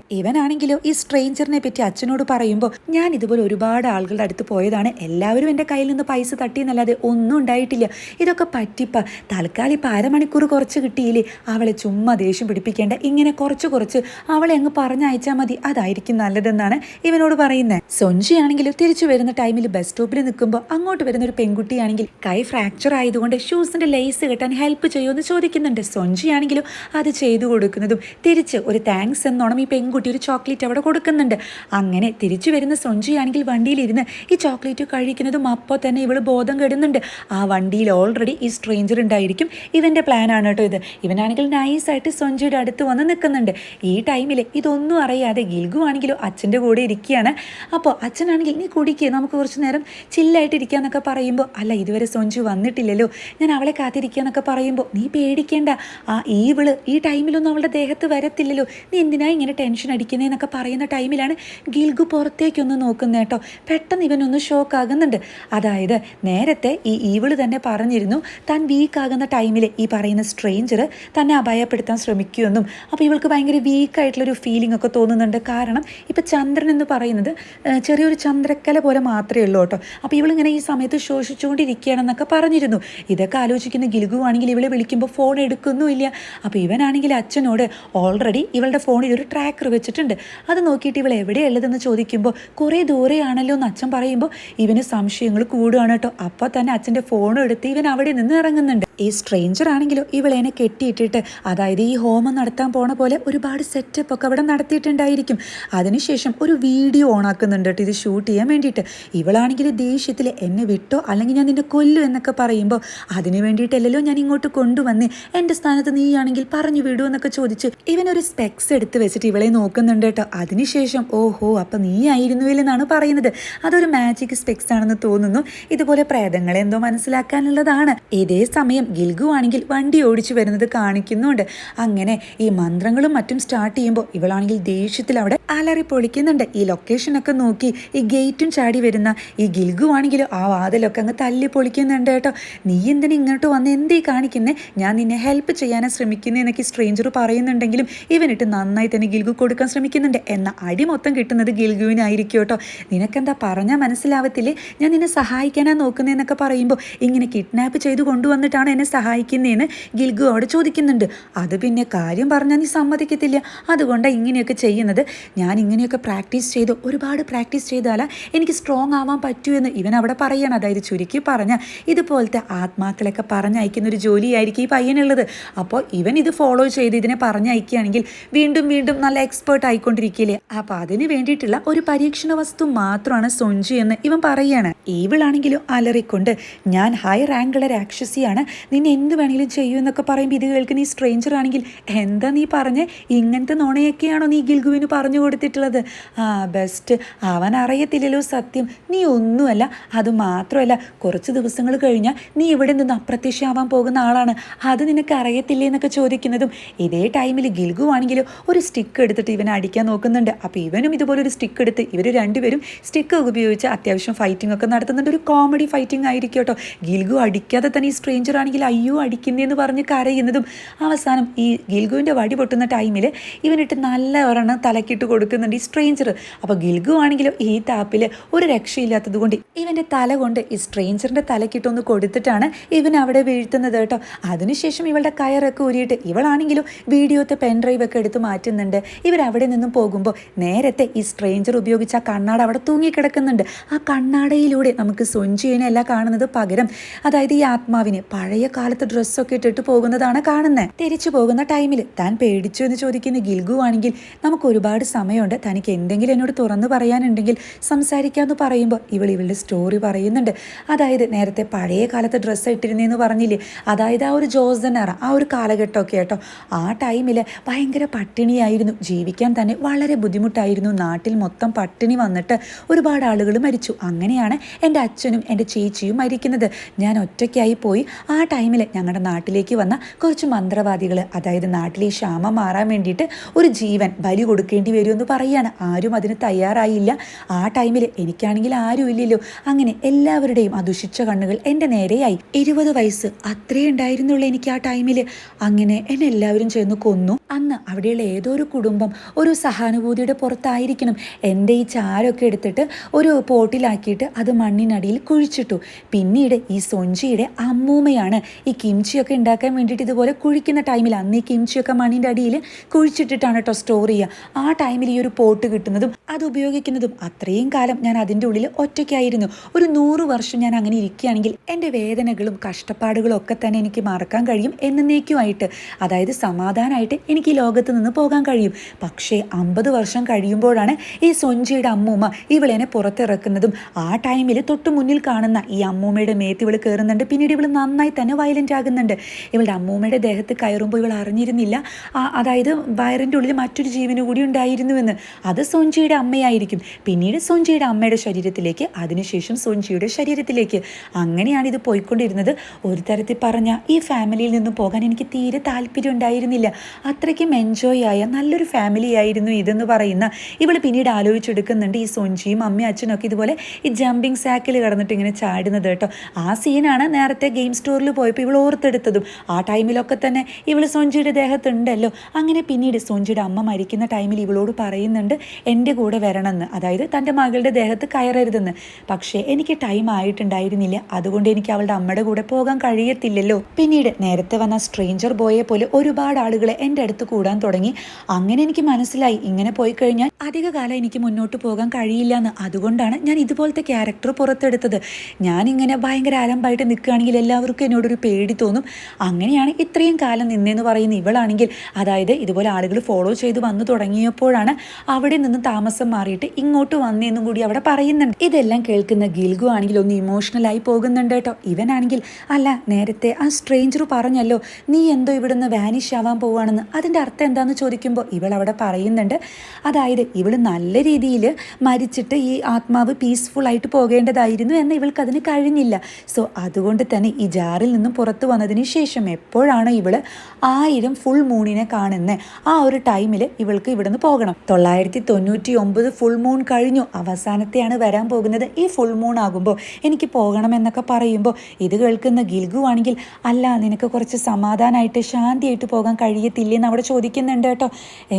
ഇവനാണെങ്കിലോ ഈ സ്ട്രേഞ്ചറിനെ പറ്റി അച്ഛനോട് പറയുമ്പോൾ ഞാൻ ഇതുപോലെ ഒരുപാട് ആളുകളുടെ അടുത്ത് പോയതാണ്. എല്ലാവരും എന്റെ കയ്യിൽ നിന്ന് പൈസ തട്ടി എന്നല്ലാതെ ഒന്നും ഉണ്ടായിട്ടില്ല. ഇതൊക്കെ പറ്റിപ്പ. തൽക്കാലം ഇപ്പം അരമണിക്കൂർ കുറച്ച് കിട്ടിയില്ലേ? അവളെ ചുമ്മാ ദേഷ്യം പിടിപ്പിക്കേണ്ട. ഇങ്ങനെ കുറച്ച് കുറച്ച് അവളെ അങ്ങ് പറഞ്ഞയച്ചാൽ മതി. അതായിരിക്കും നല്ലതെന്നാണ് ഇവനോട് പറയുന്നത് സൊഞ്ചി ആണെങ്കിലും തിരിച്ചു വരുന്ന ടൈമിൽ ബസ് സ്റ്റോപ്പിൽ നിൽക്കുമ്പോൾ അങ്ങോട്ട് വരുന്ന ഒരു പെൺകുട്ടിയാണെങ്കിൽ കൈ ഫ്രാക്ചർ ആയതുകൊണ്ട് ഷൂസിന്റെ ലേസ് കെട്ടാൻ ഹെൽപ്പ് ചെയ്യുമെന്ന് ചോദിക്കുന്നുണ്ട്. സൊഞ്ചി ആണെങ്കിലും അത് ചെയ്തു കൊടുക്കുന്നതും തിരിച്ച് ഒരു താങ്ക്സ് എന്നോണം ഈ പെൺകുട്ടി ഒരു ചോക്ലേറ്റ് അവിടെ കൊടുക്കുന്നുണ്ട്. അങ്ങനെ തിരിച്ചു വരുന്ന സൊഞ്ചിയാണെങ്കിൽ വണ്ടിയിലിരുന്ന് ഈ ചോക്ലേറ്റ് കഴിക്കുന്നതും അപ്പോൾ തന്നെ ഇവൾ ബോധം കെടുന്നുണ്ട്. ആ വണ്ടിയിൽ ഓൾറെഡി ഈ സ്ട്രേഞ്ചർ ഉണ്ടായിരിക്കും. ഇവന്റെ പ്ലാനാണ് കേട്ടോ ഇത്. ഇവനാണെങ്കിൽ നൈസായിട്ട് സൊഞ്ചിയുടെ അടുത്ത് വന്ന് നിൽക്കുന്നുണ്ട്. ഈ ടൈമിൽ ഇതൊന്നും അറിയാതെ ഗിൽഗു ആണെങ്കിലും അച്ഛന്റെ കൂടെ ഇരിക്കുകയാണ്. അപ്പോൾ അച്ഛനാണെങ്കിൽ നീ കുടിക്കുക നമുക്ക് കുറച്ച് നേരം ചില്ലായിട്ട് ഇരിക്കാന്നൊക്കെ പറയുമ്പോൾ അല്ല ഇതുവരെ സൊഞ്ചു വന്നിട്ടില്ലല്ലോ. ഞാൻ അവളെ കാത്തിരിക്കുക എന്നൊക്കെ പറയുമ്പോൾ നീ പേടിക്കേണ്ട. ആ ഈവിൾ ഈ ടൈമിലൊന്നും അവളുടെ ദേഹത്ത് വരത്തില്ലല്ലോ. നീ എന്തിനാ ഇങ്ങനെ ടെൻഷൻ അടിക്കുന്നതെന്നൊക്കെ പറയുന്ന ടൈമിലാണ് ഗിൽഗു പുറത്തേക്കൊന്ന് നോക്കുന്നത് കേട്ടോ. പെട്ടെന്ന് ഇവനൊന്ന് ഷോക്ക് ആകുന്നുണ്ട്. അതായത് നേരത്തെ ഈ ഈവിൾ തന്നെ പറഞ്ഞിരുന്നു. താൻ വീക്ക് ആകുന്ന ടൈമിൽ ഈ പറയുന്ന സ്ട്രേഞ്ചർ തന്നെ അപായപ്പെടുത്താൻ ശ്രമിക്കുമെന്നും അപ്പോൾ ഇവൾക്ക് ഭയങ്കര വീക്കായിട്ടുള്ളൊരു ഫീലിംഗ് ഒക്കെ തോന്നുന്നുണ്ട്. കാരണം ഇപ്പം ചന്ദ്രൻ എന്ന് പറയുന്നത് ചെറിയൊരു ചന്ദ്രക്കല പോലെ മാത്രമേ ഉള്ളൂ കേട്ടോ. അപ്പോൾ ഇവളിങ്ങനെ ഈ സമയത്ത് ശോഷിച്ചുകൊണ്ടിരിക്കുകയാണെന്നൊക്കെ പറഞ്ഞിരുന്നു. ഇതൊക്കെ ആലോചിക്കുന്ന ഗിൽഗു ആണെങ്കിൽ ഇവളെ വിളിക്കുമ്പോൾ ഫോൺ എടുക്കുന്നുമില്ല. അപ്പോൾ ഇവനാണെങ്കിൽ അച്ഛനോട് ഓൾറെഡി ഇവളുടെ ഫോണിൽ ഒരു ട്രാക്കർ വെച്ചിട്ടുണ്ട്. അത് നോക്കിയിട്ട് ഇവൾ എവിടെയുള്ളതെന്ന് ചോദിക്കുമ്പോൾ കുറേ ദൂരെയാണല്ലോ എന്ന് അച്ഛൻ പറയുമ്പോൾ ഇവന് സംശയങ്ങൾ കൂടുകയാണ് കേട്ടോ. അപ്പോൾ തന്നെ അച്ഛന്റെ ഫോണും എടുത്ത് ഇവൻ അവിടെ നിന്ന് ഇറങ്ങുന്നുണ്ട്. ഈ സ്ട്രേഞ്ചർ ആണെങ്കിലോ ഇവളേനെ കെട്ടിയിട്ടിട്ട് അതായത് ഈ ഹോമം നടത്താൻ പോണ പോലെ ഒരുപാട് സെറ്റപ്പ് ഒക്കെ അവിടെ നടത്തിയിട്ടുണ്ടായിരിക്കും. അതിനുശേഷം ഒരു വീഡിയോ ഓണാക്കുന്നുണ്ട് കേട്ടോ ഇത് ഷൂട്ട് ചെയ്യാൻ വേണ്ടിയിട്ട്. ഇവളാണെങ്കിൽ ദേഷ്യത്തിൽ എന്നെ വിട്ടോ അല്ലെങ്കിൽ ഞാൻ നിന്നെ കൊല്ലു എന്നൊക്കെ പറയുമ്പോൾ അതിന് വേണ്ടിയിട്ടല്ലല്ലോ ഞാൻ ഇങ്ങോട്ട് കൊണ്ടുവന്ന് എന്റെ സ്ഥാനത്ത് നീയാണെങ്കിൽ പറഞ്ഞു വിടൂ എന്നൊക്കെ ചോദിച്ച് ഇവനൊരു സ്പെക്സ് എടുത്ത് വെച്ചിട്ട് ഇവളെ നോക്കുന്നുണ്ട് കേട്ടോ. അതിനുശേഷം ഓഹോ അപ്പം നീ ആയിരുന്നുവെന്നാണ് പറയുന്നത്. അതൊരു മാജിക് സ്പെക്സ് ആണെന്ന് തോന്നുന്നു. ഇതുപോലെ പ്രേതങ്ങളെ എന്തോ മനസ്സിലാക്കാനുള്ളതാണ്. ഇതേ സമയം ഗിൽഗു ആണെങ്കിൽ വണ്ടി ഓടിച്ചു വരുന്നത് കാണിക്കുന്നുണ്ട്. അങ്ങനെ ഈ മന്ത്രങ്ങളും മറ്റും സ്റ്റാർട്ട് ചെയ്യുമ്പോൾ ഇവളാണെങ്കിൽ ദേഷ്യത്തിൽ അവിടെ അലറി പൊളിക്കുന്നുണ്ട്. ഈ ലൊക്കേഷനൊക്കെ നോക്കി ഈ ഗേറ്റും ചാടി വരുന്ന ഈ ഗിൽഗു ആണെങ്കിലും ആ വാതിലൊക്കെ അങ്ങ് തല്ലി പൊളിക്കുന്നുണ്ട് കേട്ടോ. നീ എന്തിനു ഇങ്ങോട്ട് വന്ന് എന്തേ കാണിക്കുന്നേ? ഞാൻ നിന്നെ ഹെൽപ്പ് ചെയ്യാനാണ് ശ്രമിക്കുന്നത് എന്നൊക്കെ സ്ട്രേഞ്ചർ പറയുന്നുണ്ടെങ്കിലും ഇവനിട്ട് നന്നായി തന്നെ ഗിൽഗു കൊടുക്കാൻ ശ്രമിക്കുന്നുണ്ട്. എന്ന അടി മൊത്തം കിട്ടുന്നത് ഗിൽഗുവിനായിരിക്കും കേട്ടോ. നിനക്കെന്താ പറഞ്ഞാൽ മനസ്സിലാവത്തില്ലേ? ഞാൻ നിന്നെ സഹായിക്കാനാ നോക്കുന്നതെന്നൊക്കെ പറയുമ്പോൾ ഇങ്ങനെ കിഡ്നാപ്പ് ചെയ്ത് കൊണ്ടുവന്നിട്ടാണ് എന്നെ സഹായിക്കുന്നതെന്ന് ഗിൽഗു അവിടെ ചോദിക്കുന്നുണ്ട്. അത് പിന്നെ കാര്യം പറഞ്ഞാൽ നീ സമ്മതിക്കത്തില്ല. അതുകൊണ്ടാണ് ഇങ്ങനെയൊക്കെ ചെയ്യുന്നത്. ഞാൻ ഇങ്ങനെയൊക്കെ പ്രാക്ടീസ് ചെയ്ത് ഒരുപാട് പ്രാക്ടീസ് ചെയ്താലാ എനിക്ക് സ്ട്രോങ് ആവാൻ പറ്റൂ എന്ന് ഇവൻ അവിടെ പറയാണ്. അതായത് ചുരുക്കി പറഞ്ഞ ഇതുപോലത്തെ ആത്മാക്കളൊക്കെ പറഞ്ഞയക്കുന്ന ഒരു ജോലിയായിരിക്കും ഈ പയ്യനുള്ളത്. അപ്പോൾ ഇവൻ ഇത് ഫോളോ ചെയ്ത് ഇതിനെ പറഞ്ഞയക്കുകയാണെങ്കിൽ വീണ്ടും വീണ്ടും നല്ല എക്സ്പേർട്ട് ആയിക്കൊണ്ടിരിക്കില്ലേ അപ്പോൾ അതിന് വേണ്ടിയിട്ടുള്ള ഒരു പരീക്ഷണ വസ്തു മാത്രമാണ് സൊഞ്ചു എന്ന് ഇവൻ പറയാണ്. ഈവിളാണെങ്കിലും അലറിക്കൊണ്ട് ഞാൻ ഹൈ റാങ്കുള്ള രാക്ഷസിയാണ് നിന്നെ എന്ത് വേണമെങ്കിലും ചെയ്യൂ എന്നൊക്കെ പറയുമ്പോൾ ഇത് കേൾക്കുന്ന ഈ സ്ട്രേഞ്ചർ ആണെങ്കിൽ എന്താ നീ പറഞ്ഞ്? ഇങ്ങനത്തെ നുണയൊക്കെയാണോ നീ ഗിൽഗുവിന് പറഞ്ഞു കൊടുത്തിട്ടുള്ളത്? ആ ബെസ്റ്റ് അവൻ അറിയത്തില്ലല്ലോ സത്യം. നീ ഒന്നുമല്ല അത് മാത്രമല്ല കുറച്ച് ദിവസങ്ങൾ കഴിഞ്ഞാൽ നീ ഇവിടെ നിന്ന് അപ്രത്യക്ഷമാവാൻ പോകുന്ന ആളാണ്. അത് നിനക്ക് അറിയത്തില്ലേ എന്നൊക്കെ ചോദിക്കുന്നതും ഇതേ ടൈമിൽ ഗിൽഗു ആണെങ്കിലും ഒരു സ്റ്റിക്ക് എടുത്തിട്ട് ഇവനെ അടിക്കാൻ നോക്കുന്നുണ്ട്. അപ്പോൾ ഇവനും ഇതുപോലെ ഒരു സ്റ്റിക്ക് എടുത്ത് ഇവർ രണ്ടുപേരും സ്റ്റിക്ക് ഉപയോഗിച്ച് അത്യാവശ്യം ഫൈറ്റിംഗ് ഒക്കെ നടത്തുന്നുണ്ട്. ഒരു കോമഡി ഫൈറ്റിംഗ് ആയിരിക്കും കേട്ടോ. ഗിൽഗു അടിക്കാതെ തന്നെ ഈ സ്ട്രേഞ്ചർ ആണെങ്കിൽ അയ്യോ അടിക്കുന്നതെന്ന് പറഞ്ഞ് കരയുന്നതും അവസാനം ഈ ഗിൽഗുവിന്റെ വടി പൊട്ടുന്ന ടൈമിൽ ഇവനിട്ട് നല്ല ഒരെണ്ണം തലക്കിട്ട് കൊടുക്കുന്നുണ്ട് ഈ സ്ട്രേഞ്ചർ അപ്പോൾ ഗിൽഗു ആണെങ്കിലും ഈ താപ്പിൽ ഒരു രക്ഷയില്ലാത്തത് കൊണ്ട് ഇവന്റെ തല കൊണ്ട് ഈ സ്ട്രേഞ്ചറിന്റെ തലക്കിട്ടൊന്ന് കൊടുത്തിട്ടാണ് ഇവൻ അവിടെ വീഴ്ത്തുന്നത് കേട്ടോ. അതിനുശേഷം ഇവളുടെ കയറൊക്കെ ഊരിയിട്ട് ഇവളാണെങ്കിലും വീഡിയോത്തെ പെൻ ഡ്രൈവ് ഒക്കെ എടുത്ത് മാറ്റുന്നുണ്ട്. ഇവരവിടെ നിന്നും പോകുമ്പോൾ നേരത്തെ ഈ സ്ട്രേഞ്ചർ ഉപയോഗിച്ച ആ കണ്ണാട അവിടെ തൂങ്ങിക്കിടക്കുന്നുണ്ട്. ആ കണ്ണാടയിലൂടെ നമുക്ക് സൊഞ്ചുവിനെയല്ല കാണുന്നത് പകരം. അതായത് ഈ ആത്മാവിനെ പഴയ കാലത്ത് ഡ്രസ്സൊക്കെ ഇട്ടിട്ട് പോകുന്നതാണ് കാണുന്നത് തിരിച്ചു പോകുന്ന ടൈമിൽ താൻ പേടിച്ചു എന്ന് ചോദിക്കുന്ന ഗിൽഗു ആണെങ്കിൽ നമുക്ക് ഒരുപാട് സമയമുണ്ട്. തനിക്ക് എന്തെങ്കിലും എന്നോട് തുറന്നു പറയാനുണ്ടെങ്കിൽ സംസാരിക്കാമെന്ന് പറയുമ്പോൾ ഇവൾ ഇവളുടെ സ്റ്റോറി പറയുന്നുണ്ട്. അതായത് നേരത്തെ പഴയ കാലത്ത് ഡ്രസ്സ് ഇട്ടിരുന്നതെന്ന് പറഞ്ഞില്ലേ? അതായത് ആ ഒരു ജോസനറ ആ ഒരു കാലഘട്ടമൊക്കെ കേട്ടോ. ആ ടൈമിൽ ഭയങ്കര പട്ടിണിയായിരുന്നു. ജീവിക്കാൻ തന്നെ വളരെ ബുദ്ധിമുട്ടായിരുന്നു. നാട്ടിൽ മൊത്തം പട്ടിണി വന്നിട്ട് ഒരുപാട് ആളുകൾ മരിച്ചു. അങ്ങനെയാണ് എന്റെ അച്ഛനും എന്റെ ചേച്ചിയും മരിക്കുന്നത്. ഞാൻ ഒറ്റയ്ക്കായി പോയി ആ ടൈമിൽ ഞങ്ങളുടെ നാട്ടിലേക്ക് വന്ന കുറച്ച് മന്ത്രവാദികൾ അതായത് നാട്ടിലെ ക്ഷാമ മാറാൻ വേണ്ടിയിട്ട് ഒരു ജീവൻ ബലി കൊടുക്കേണ്ടി വരുമെന്ന് പറയുകയാണ് ആരും അതിന് തയ്യാറായില്ല. ആ ടൈമിൽ എനിക്കാണെങ്കിൽ ആരും ഇല്ലല്ലോ. അങ്ങനെ എല്ലാവരുടെയും ആ കണ്ണുകൾ എന്റെ നേരെയായി. ഇരുപത് വയസ്സ് അത്രേ ഉണ്ടായിരുന്നുള്ളൂ എനിക്ക് ആ ടൈമിൽ അങ്ങനെ എന്നെ എല്ലാവരും ചേർന്ന് കൊന്നു. അന്ന് അവിടെയുള്ള ഏതോ ഒരു കുടുംബം ഒരു സഹാനുഭൂതിയുടെ പുറത്തായിരിക്കണം. എന്റെ ഈ ചാരമൊക്കെ എടുത്തിട്ട് ഒരു പോട്ടിലാക്കിയിട്ട് അത് മണ്ണിനടിയിൽ കുഴിച്ചിട്ടു. പിന്നീട് ഈ സൊഞ്ചിയുടെ അമ്മൂമ്മയാണ് ഈ കിംച്ചിയൊക്കെ ഉണ്ടാക്കാൻ വേണ്ടിയിട്ട് ഇതുപോലെ കുഴിക്കുന്ന ടൈമിൽ അന്ന് ഈ കിംച്ചിയൊക്കെ മണ്ണിന്റെ അടിയിൽ കുഴിച്ചിട്ടിട്ടാണ് കേട്ടോ സ്റ്റോർ ചെയ്യുക. ആ ടൈമിൽ ഈ ഒരു പോട്ട് കിട്ടുന്നതും അത് ഉപയോഗിക്കുന്നതും അത്രയും കാലം ഞാൻ അതിന്റെ ഉള്ളിൽ ഒറ്റയ്ക്കായിരുന്നു. ഒരു നൂറ് വർഷം ഞാൻ അങ്ങനെ ഇരിക്കുകയാണെങ്കിൽ എന്റെ വേദനകളും കഷ്ടപ്പാടുകളും ഒക്കെ തന്നെ എനിക്ക് മറക്കാൻ കഴിയും എന്നേക്കുമായിട്ട്. അതായത് സമാധാനമായിട്ട് എനിക്ക് ഈ ലോകത്ത് നിന്ന് പോകാൻ കഴിയും. പക്ഷേ അമ്പത് വർഷം കഴിയുമ്പോഴാണ് ഈ സൊഞ്ചിയുടെ അമ്മൂമ്മ ഇവളെന്നെ പുറത്തിറക്കുന്നതും ആ ടൈമിൽ തൊട്ട് മുന്നിൽ കാണുന്ന ഈ അമ്മൂമ്മയുടെ മേത്ത് ഇവൾ കയറുന്നുണ്ട് പിന്നീട് ഇവൾ നന്നായി തന്നെ വയലന്റ് ആകുന്നുണ്ട്. ഇവളുടെ അമ്മൂമ്മയുടെ ദേഹത്ത് കയറുമ്പോൾ ഇവൾ അറിഞ്ഞിരുന്നില്ല. അതായത് വയറിന്റെ ഉള്ളിൽ മറ്റൊരു ജീവന് കൂടി ഉണ്ടായിരുന്നുവെന്ന്. അത് സോഞ്ചിയുടെ അമ്മയായിരിക്കും. പിന്നീട് സോഞ്ചിയുടെ അമ്മയുടെ ശരീരത്തിലേക്ക് അതിനുശേഷം സോഞ്ചിയുടെ ശരീരത്തിലേക്ക്. അങ്ങനെയാണ് ഇത് പോയിക്കൊണ്ടിരുന്നത്. ഒരു തരത്തിൽ പറഞ്ഞ ഈ ഫാമിലിയിൽ നിന്നും പോകാൻ എനിക്ക് തീരെ താല്പര്യം ഉണ്ടായിരുന്നില്ല. അത്രയ്ക്കും എൻജോയ് ആയ നല്ലൊരു ഫാമിലി ആയിരുന്നു ഇതെന്ന് പറയുന്ന. ഇവൾ പിന്നീട് ആലോചിച്ചെടുക്കുന്നുണ്ട് ഈ സോഞ്ചിയും അമ്മയും അച്ഛനും ഒക്കെ ഇതുപോലെ ഈ ജമ്പിങ് സാക്കിൽ കടന്നിട്ട് ഇങ്ങനെ ചാടുന്നത് കേട്ടോ. ആ സീനാണ് നേരത്തെ ഗെയിം സ്റ്റോറിൽ പോയപ്പോൾ ഇവൾ ഓർത്തെടുത്തതും. ആ ടൈമിലൊക്കെ തന്നെ ഇവൾ സൊഞ്ചിയുടെ ദേഹത്തുണ്ടല്ലോ. അങ്ങനെ പിന്നീട് സൊഞ്ചിയുടെ അമ്മ മരിക്കുന്ന ടൈമിൽ ഇവളോട് പറയുന്നുണ്ട് എന്റെ കൂടെ വരണമെന്ന്. അതായത് തന്റെ മകളുടെ ദേഹത്ത് കയറരുതെന്ന്. പക്ഷേ എനിക്ക് ടൈം ആയിട്ടുണ്ടായിരുന്നില്ല. അതുകൊണ്ട് എനിക്ക് അവളുടെ അമ്മയുടെ കൂടെ പോകാൻ കഴിയത്തില്ലല്ലോ. പിന്നീട് നേരത്തെ വന്ന സ്ട്രേഞ്ചർ ബോയെ പോലെ ഒരുപാട് ആളുകളെ എന്റെ അടുത്ത് കൂടാൻ തുടങ്ങി. അങ്ങനെ എനിക്ക് മനസ്സിലായി. ഇങ്ങനെ പോയി കഴിഞ്ഞാൽ അധികകാലം എനിക്ക് മുന്നോട്ട് പോകാൻ കഴിയില്ല എന്ന്. അതുകൊണ്ടാണ് ഞാൻ ഇതുപോലത്തെ ക്യാരക്ടർ പുറത്തെടുത്തത്. ഞാനിങ്ങനെ ഭയങ്കര അലമ്പായിട്ട് നിൽക്കുകയാണെങ്കിൽ എല്ലാവർക്കും എന്നോടൊരു പേടി തോന്നും. അങ്ങനെയാണ് ഇത്രയും കാലം നിന്നേന്ന് പറയുന്ന ഇവളാണെങ്കിൽ അതായത് ഇതുപോലെ ആളുകൾ ഫോളോ ചെയ്ത് വന്നു തുടങ്ങിയപ്പോഴാണ് അവിടെ നിന്ന് താമസം മാറിയിട്ട് ഇങ്ങോട്ട് വന്നേന്നും കൂടി അവിടെ പറയുന്നുണ്ട്. ഇതെല്ലാം കേൾക്കുന്ന ഗിൽഗു ആണെങ്കിൽ ഒന്ന് ഇമോഷണലായി പോകുന്നുണ്ട് കേട്ടോ. ഇവനാണെങ്കിൽ അല്ല നേരത്തെ ആ സ്ട്രേഞ്ചർ പറഞ്ഞല്ലോ നീ എന്തോ ഇവിടുന്ന് വാനിഷ് ആവാൻ പോവാണെന്ന് അതിന്റെ അർത്ഥം എന്താണെന്ന് ചോദിക്കുമ്പോൾ ഇവൾ അവിടെ പറയുന്നുണ്ട്. അതായത് ഇവൾ നല്ല രീതിയിൽ മരിച്ചിട്ട് ഈ ആത്മാവ് പീസ്ഫുൾ ആയിട്ട് പോകേണ്ടതായിരുന്നു എന്ന് ഇവൾക്ക് അതിന് കഴിഞ്ഞില്ല. സോ അതുകൊണ്ട് തന്നെ ഈ ജാറിൽ നിന്നും പുറത്തു വന്നതിന് ശേഷം എപ്പോഴാണ് ഇവൾ ആയിരം ഫുൾ മൂണിനെ കാണുന്നത് ആ ഒരു ടൈമിൽ ഇവൾക്ക് ഇവിടുന്ന് പോകണം. തൊള്ളായിരത്തി തൊണ്ണൂറ്റി ഒമ്പത് ഫുൾ മൂൺ കഴിഞ്ഞു. അവസാനത്തെയാണ് വരാൻ പോകുന്നത്. ഈ ഫുൾ മൂൺ ആകുമ്പോൾ എനിക്ക് പോകണം എന്നൊക്കെ പറയുമ്പോൾ ഇത് കേൾക്കുന്ന ഗിൽഗു ആണെങ്കിൽ അല്ല നിനക്ക് കുറച്ച് സമാധാനമായിട്ട് ശാന്തിയായിട്ട് പോകാൻ കഴിയത്തില്ലെന്ന് അവിടെ ചോദിക്കുന്നുണ്ട് കേട്ടോ.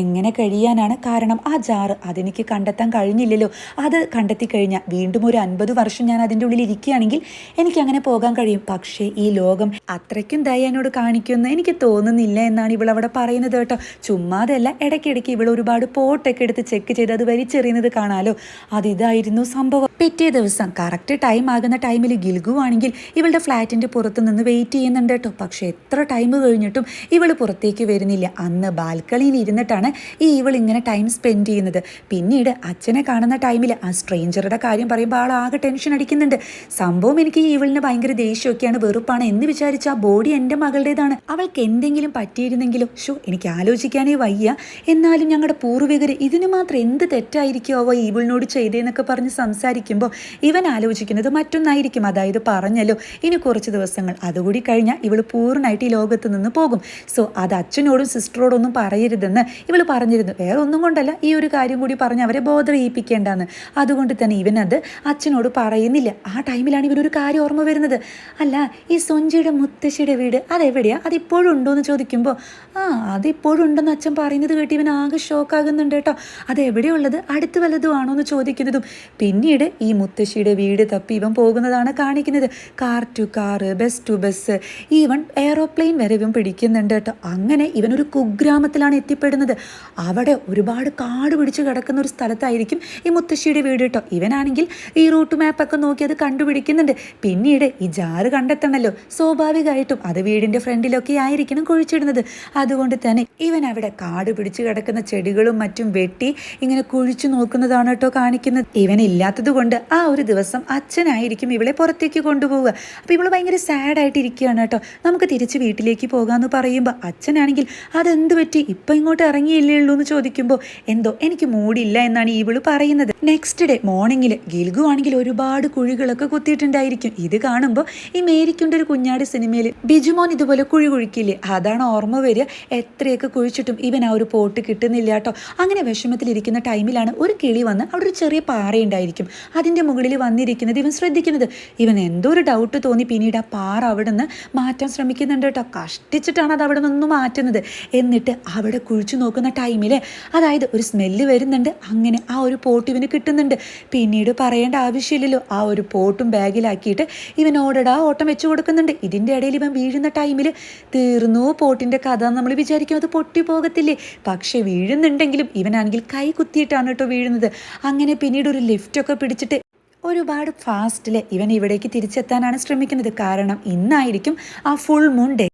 എങ്ങനെ കഴിയാനാണ് കാരണം ആ ജാറ് അതെനിക്ക് കണ്ടെത്താൻ കഴിഞ്ഞില്ലല്ലോ. അത് കണ്ടെത്തി കഴിഞ്ഞാൽ വീണ്ടും ഒരു അൻപത് വർഷം ഞാൻ അതിന്റെ ഉള്ളിൽ ഇരിക്കുകയാണെങ്കിൽ എനിക്ക് അങ്ങനെ പോകാൻ കഴിയും. പക്ഷേ ഈ ലോകം അത്രയ്ക്കും ദയാനോട് കാണിക്കുന്ന എനിക്ക് തോന്നുന്നില്ല എന്നാണ് ഇവൾ അവിടെ പറയുന്നത് കേട്ടോ. ചുമ്മാതല്ല ഇടയ്ക്കിടയ്ക്ക് ഇവൾ ഒരുപാട് പോട്ടൊക്കെ എടുത്ത് ചെക്ക് ചെയ്ത് അത് വലിച്ചെറിയുന്നത് കാണാലോ. അതിതായിരുന്നു സംഭവം. പിറ്റേ ദിവസം കറക്റ്റ് ടൈം ആകുന്ന ടൈമിൽ ഗിൽഗു ആണെങ്കിൽ ഇവളുടെ ഫ്ലാറ്റിന്റെ പുറത്ത് നിന്ന് വെയിറ്റ് ചെയ്യുന്നുണ്ട് കേട്ടോ. പക്ഷേ എത്ര ടൈം കഴിഞ്ഞിട്ടും ഇവൾ പുറത്തേക്ക് വരുന്നില്ല. അന്ന് ബാൽക്കണിയിൽ ഇരുന്നിട്ടാണ് ഈ ഇവൾ ഇങ്ങനെ ടൈം സ്പെൻഡ് ചെയ്യുന്നത്. പിന്നീട് അച്ഛനെ കാണുന്ന ടൈമിൽ ആ സ്ട്രേഞ്ചറുടെ കാര്യം പറയുമ്പോൾ ആൾ ആകെ ടെൻഷൻ അടിക്കുന്നുണ്ട്. സംഭവം എനിക്ക് ഈ ഇവളിന് ഭയങ്കര ദേഷ്യമൊക്കെയാണ്. വെറുപ്പാണ്. എന്ന് വിചാരിച്ച ആ ബോഡി എന്റെ മകളുടേതാണ്. അവൾക്ക് എന്തെങ്കിലും പറ്റിയിരുന്നെങ്കിലും ഷോ എനിക്ക് ആലോചിക്കാനേ വയ്യ. എന്നാലും ഞങ്ങളുടെ പൂർവികർ ഇതിന് മാത്രം എന്ത് തെറ്റായിരിക്കുമോ ഇവളിനോട് ചെയ്തേന്നൊക്കെ പറഞ്ഞ് സംസാരിക്കുമ്പോൾ ഇവൻ ആലോചിക്കുന്നത് മറ്റൊന്നായിരിക്കും. അതായത് പറഞ്ഞല്ലോ ഇനി കുറച്ച് ദിവസങ്ങൾ അതുകൂടി കഴിഞ്ഞാൽ ഇവൾ പൂർണമായിട്ട് ഈ ലോകത്ത് നിന്ന് പോകും. സോ അത് അച്ഛനോടും സിസ്റ്ററോടൊന്നും പറയരുതെന്ന് ഇവൾ പറഞ്ഞിരുന്നു. വേറെ ഒന്നും കൊണ്ടല്ല ഈ ഒരു കാര്യം കൂടി പറഞ്ഞ് അവരെ ബോധം ചെയ്യിപ്പിക്കേണ്ടെന്ന് അതുകൊണ്ട് തന്നെ ഇവനത് അച്ഛനോട് പറയുന്നില്ല. ആ ടൈമിലാണ് ഇവനൊരു കാര്യം ഓർമ്മ വരുന്നത്. അല്ല ഈ സൊഞ്ചിയുടെ മുത്തശ്ശിയുടെ വീട് അതെവിടെയാ? അതിപ്പോഴും ഉണ്ടോ എന്ന് ചോദിക്കുമ്പോൾ ആ അതിപ്പോഴും ഉണ്ടെന്ന് അച്ഛൻ പറയുന്നത് കേട്ടി ഇവൻ ആകെ ഷോക്കാകുന്നുണ്ട് കേട്ടോ. അതെവിടെയുള്ളത്? അടുത്ത് വല്ലതും ആണോ എന്ന് ചോദിക്കുന്നതും. പിന്നീട് ഈ മുത്തശ്ശിയുടെ വീട് തപ്പി ഇവൻ പോകുന്നതാണ് കാണിക്കുന്നത്. Car to car bus to bus. Even aeroplane വരെ ഇവൻ പിടിക്കുന്നുണ്ട് കേട്ടോ. അങ്ങനെ ഇവനൊരു കുഗ്രാമത്തിലാണ് എത്തിപ്പെടുന്നത്. അവിടെ ഒരുപാട് കാട് പിടിച്ച് കിടക്കുന്ന ഒരു സ്ഥലത്തായിരിക്കും ഈ മുത്തശ്ശിയുടെ വീട് കേട്ടോ. ഇവനാണെങ്കിൽ ഈ റൂട്ട് മാപ്പൊക്കെ നോക്കി അത് കണ്ടുപിടിക്കുന്നുണ്ട്. പിന്നീട് ഈ ജാറ് കണ്ടെത്തണമല്ലോ സ്വാഭാവികമായിട്ടും അത് വീടിന്റെ ഫ്രണ്ടിലൊക്കെ ആയിരിക്കണം കുഴിച്ചിടുന്നത്. അതുകൊണ്ട് തന്നെ ഇവൻ അവിടെ കാട് പിടിച്ച് കിടക്കുന്ന ചെടികളും മറ്റും വെട്ടി ഇങ്ങനെ കുഴിച്ചു നോക്കുന്നതാണ് കേട്ടോ കാണിക്കുന്നത്. ഇവൻ ഇല്ലാത്തത് കൊണ്ട് ആ ഒരു ദിവസം അച്ഛനായിരിക്കും ഇവളെ പുറത്തേക്ക് കൊണ്ടുപോവുക. അപ്പോൾ ഇവൾ ഭയങ്കര സാഡായിട്ട് ഇരിക്കുകയാണ് കേട്ടോ. നമുക്ക് തിരിച്ച് വീട്ടിലേക്ക് പോകാമെന്ന് പറയുമ്പോൾ അച്ഛനാണെങ്കിൽ അതെന്ത് പറ്റി? ഇപ്പം ഇങ്ങോട്ട് ഇറങ്ങിയില്ലേ ഉള്ളൂ എന്ന് ചോദിക്കുമ്പോൾ എന്തോ എനിക്ക് മൂടില്ല എന്നാണ് ഇവൾ പറയുന്നത്. നെക്സ്റ്റ് ഡേ മോർണിംഗിൽ ഗിൽഗു ആണെങ്കിൽ ഒരുപാട് കുഴികളൊക്കെ കുത്തിയിട്ടുണ്ടായിരിക്കും. ഇത് കാണുമ്പോൾ ഈ മേരിക്കുണ്ട് ഒരു കുഞ്ഞാടി സിനിമയിൽ ബിജുമോൻ ഇതുപോലെ കുഴി കുഴിക്കില്ലേ? അതാണ് ഓർമ്മ വരിക. എത്രയൊക്കെ കുഴിച്ചിട്ടും ഇവൻ ആ ഒരു പോട്ട് കിട്ടുന്നില്ല കേട്ടോ. അങ്ങനെ വിഷമത്തിലിരിക്കുന്ന ടൈമിലാണ് ഒരു കിളി വന്ന് അവിടെ ഒരു ചെറിയ പാറയുണ്ടായിരിക്കും. അതിന്റെ മുകളിൽ വന്നിരിക്കുന്നത് ഇവൻ ശ്രദ്ധിക്കുന്നത്. ഇവൻ എന്തോ ഒരു ഡൗട്ട് തോന്നി. പിന്നീട് ആ പാറ അവിടെ നിന്ന് മാറ്റാൻ ശ്രമിക്കുന്നുണ്ട് കേട്ടോ. കഷ്ടിച്ചിട്ടാണ് അത് അവിടെ നിന്ന് മാറ്റുന്നത്. എന്നിട്ട് അവിടെ കുഴിച്ചു നോക്കുന്ന ടൈമിൽ അതായത് ഒരു സ്മെല്ല് വരുന്നുണ്ട്. അങ്ങനെ ആ ഒരു പോട്ട് ഇവന് കിട്ടുന്നുണ്ട്. പിന്നീട് പറയേണ്ട ആവശ്യമില്ലല്ലോ. ആ ഒരു പോട്ടും ബാഗിലാക്കിയിട്ട് ഇവൻ ഓടടാ ഓട്ടം വെച്ചു കൊടുക്കുന്നുണ്ട്. ഇതിന്റെ ഇടയിൽ ഇവൻ വീഴുന്ന ടൈമിൽ തീർന്നു പോട്ടിന്റെ കഥ നമ്മൾ വിചാരിക്കും. അത് പൊട്ടി പോകത്തില്ലേ പക്ഷേ വീഴുന്നുണ്ടെങ്കിലും ഇവനാണെങ്കിൽ കൈ കുത്തിയിട്ടാണ് കേട്ടോ വീഴുന്നത്. അങ്ങനെ പിന്നീട് ഒരു ലിഫ്റ്റൊക്കെ പിടിച്ചിട്ട് ഒരുപാട് ഫാസ്റ്റിൽ ഇവൻ ഇവിടേക്ക് തിരിച്ചെത്താനാണ് ശ്രമിക്കുന്നത്. കാരണം ഇന്നായിരിക്കും ആ ഫുൾ മൂൺ ഡേ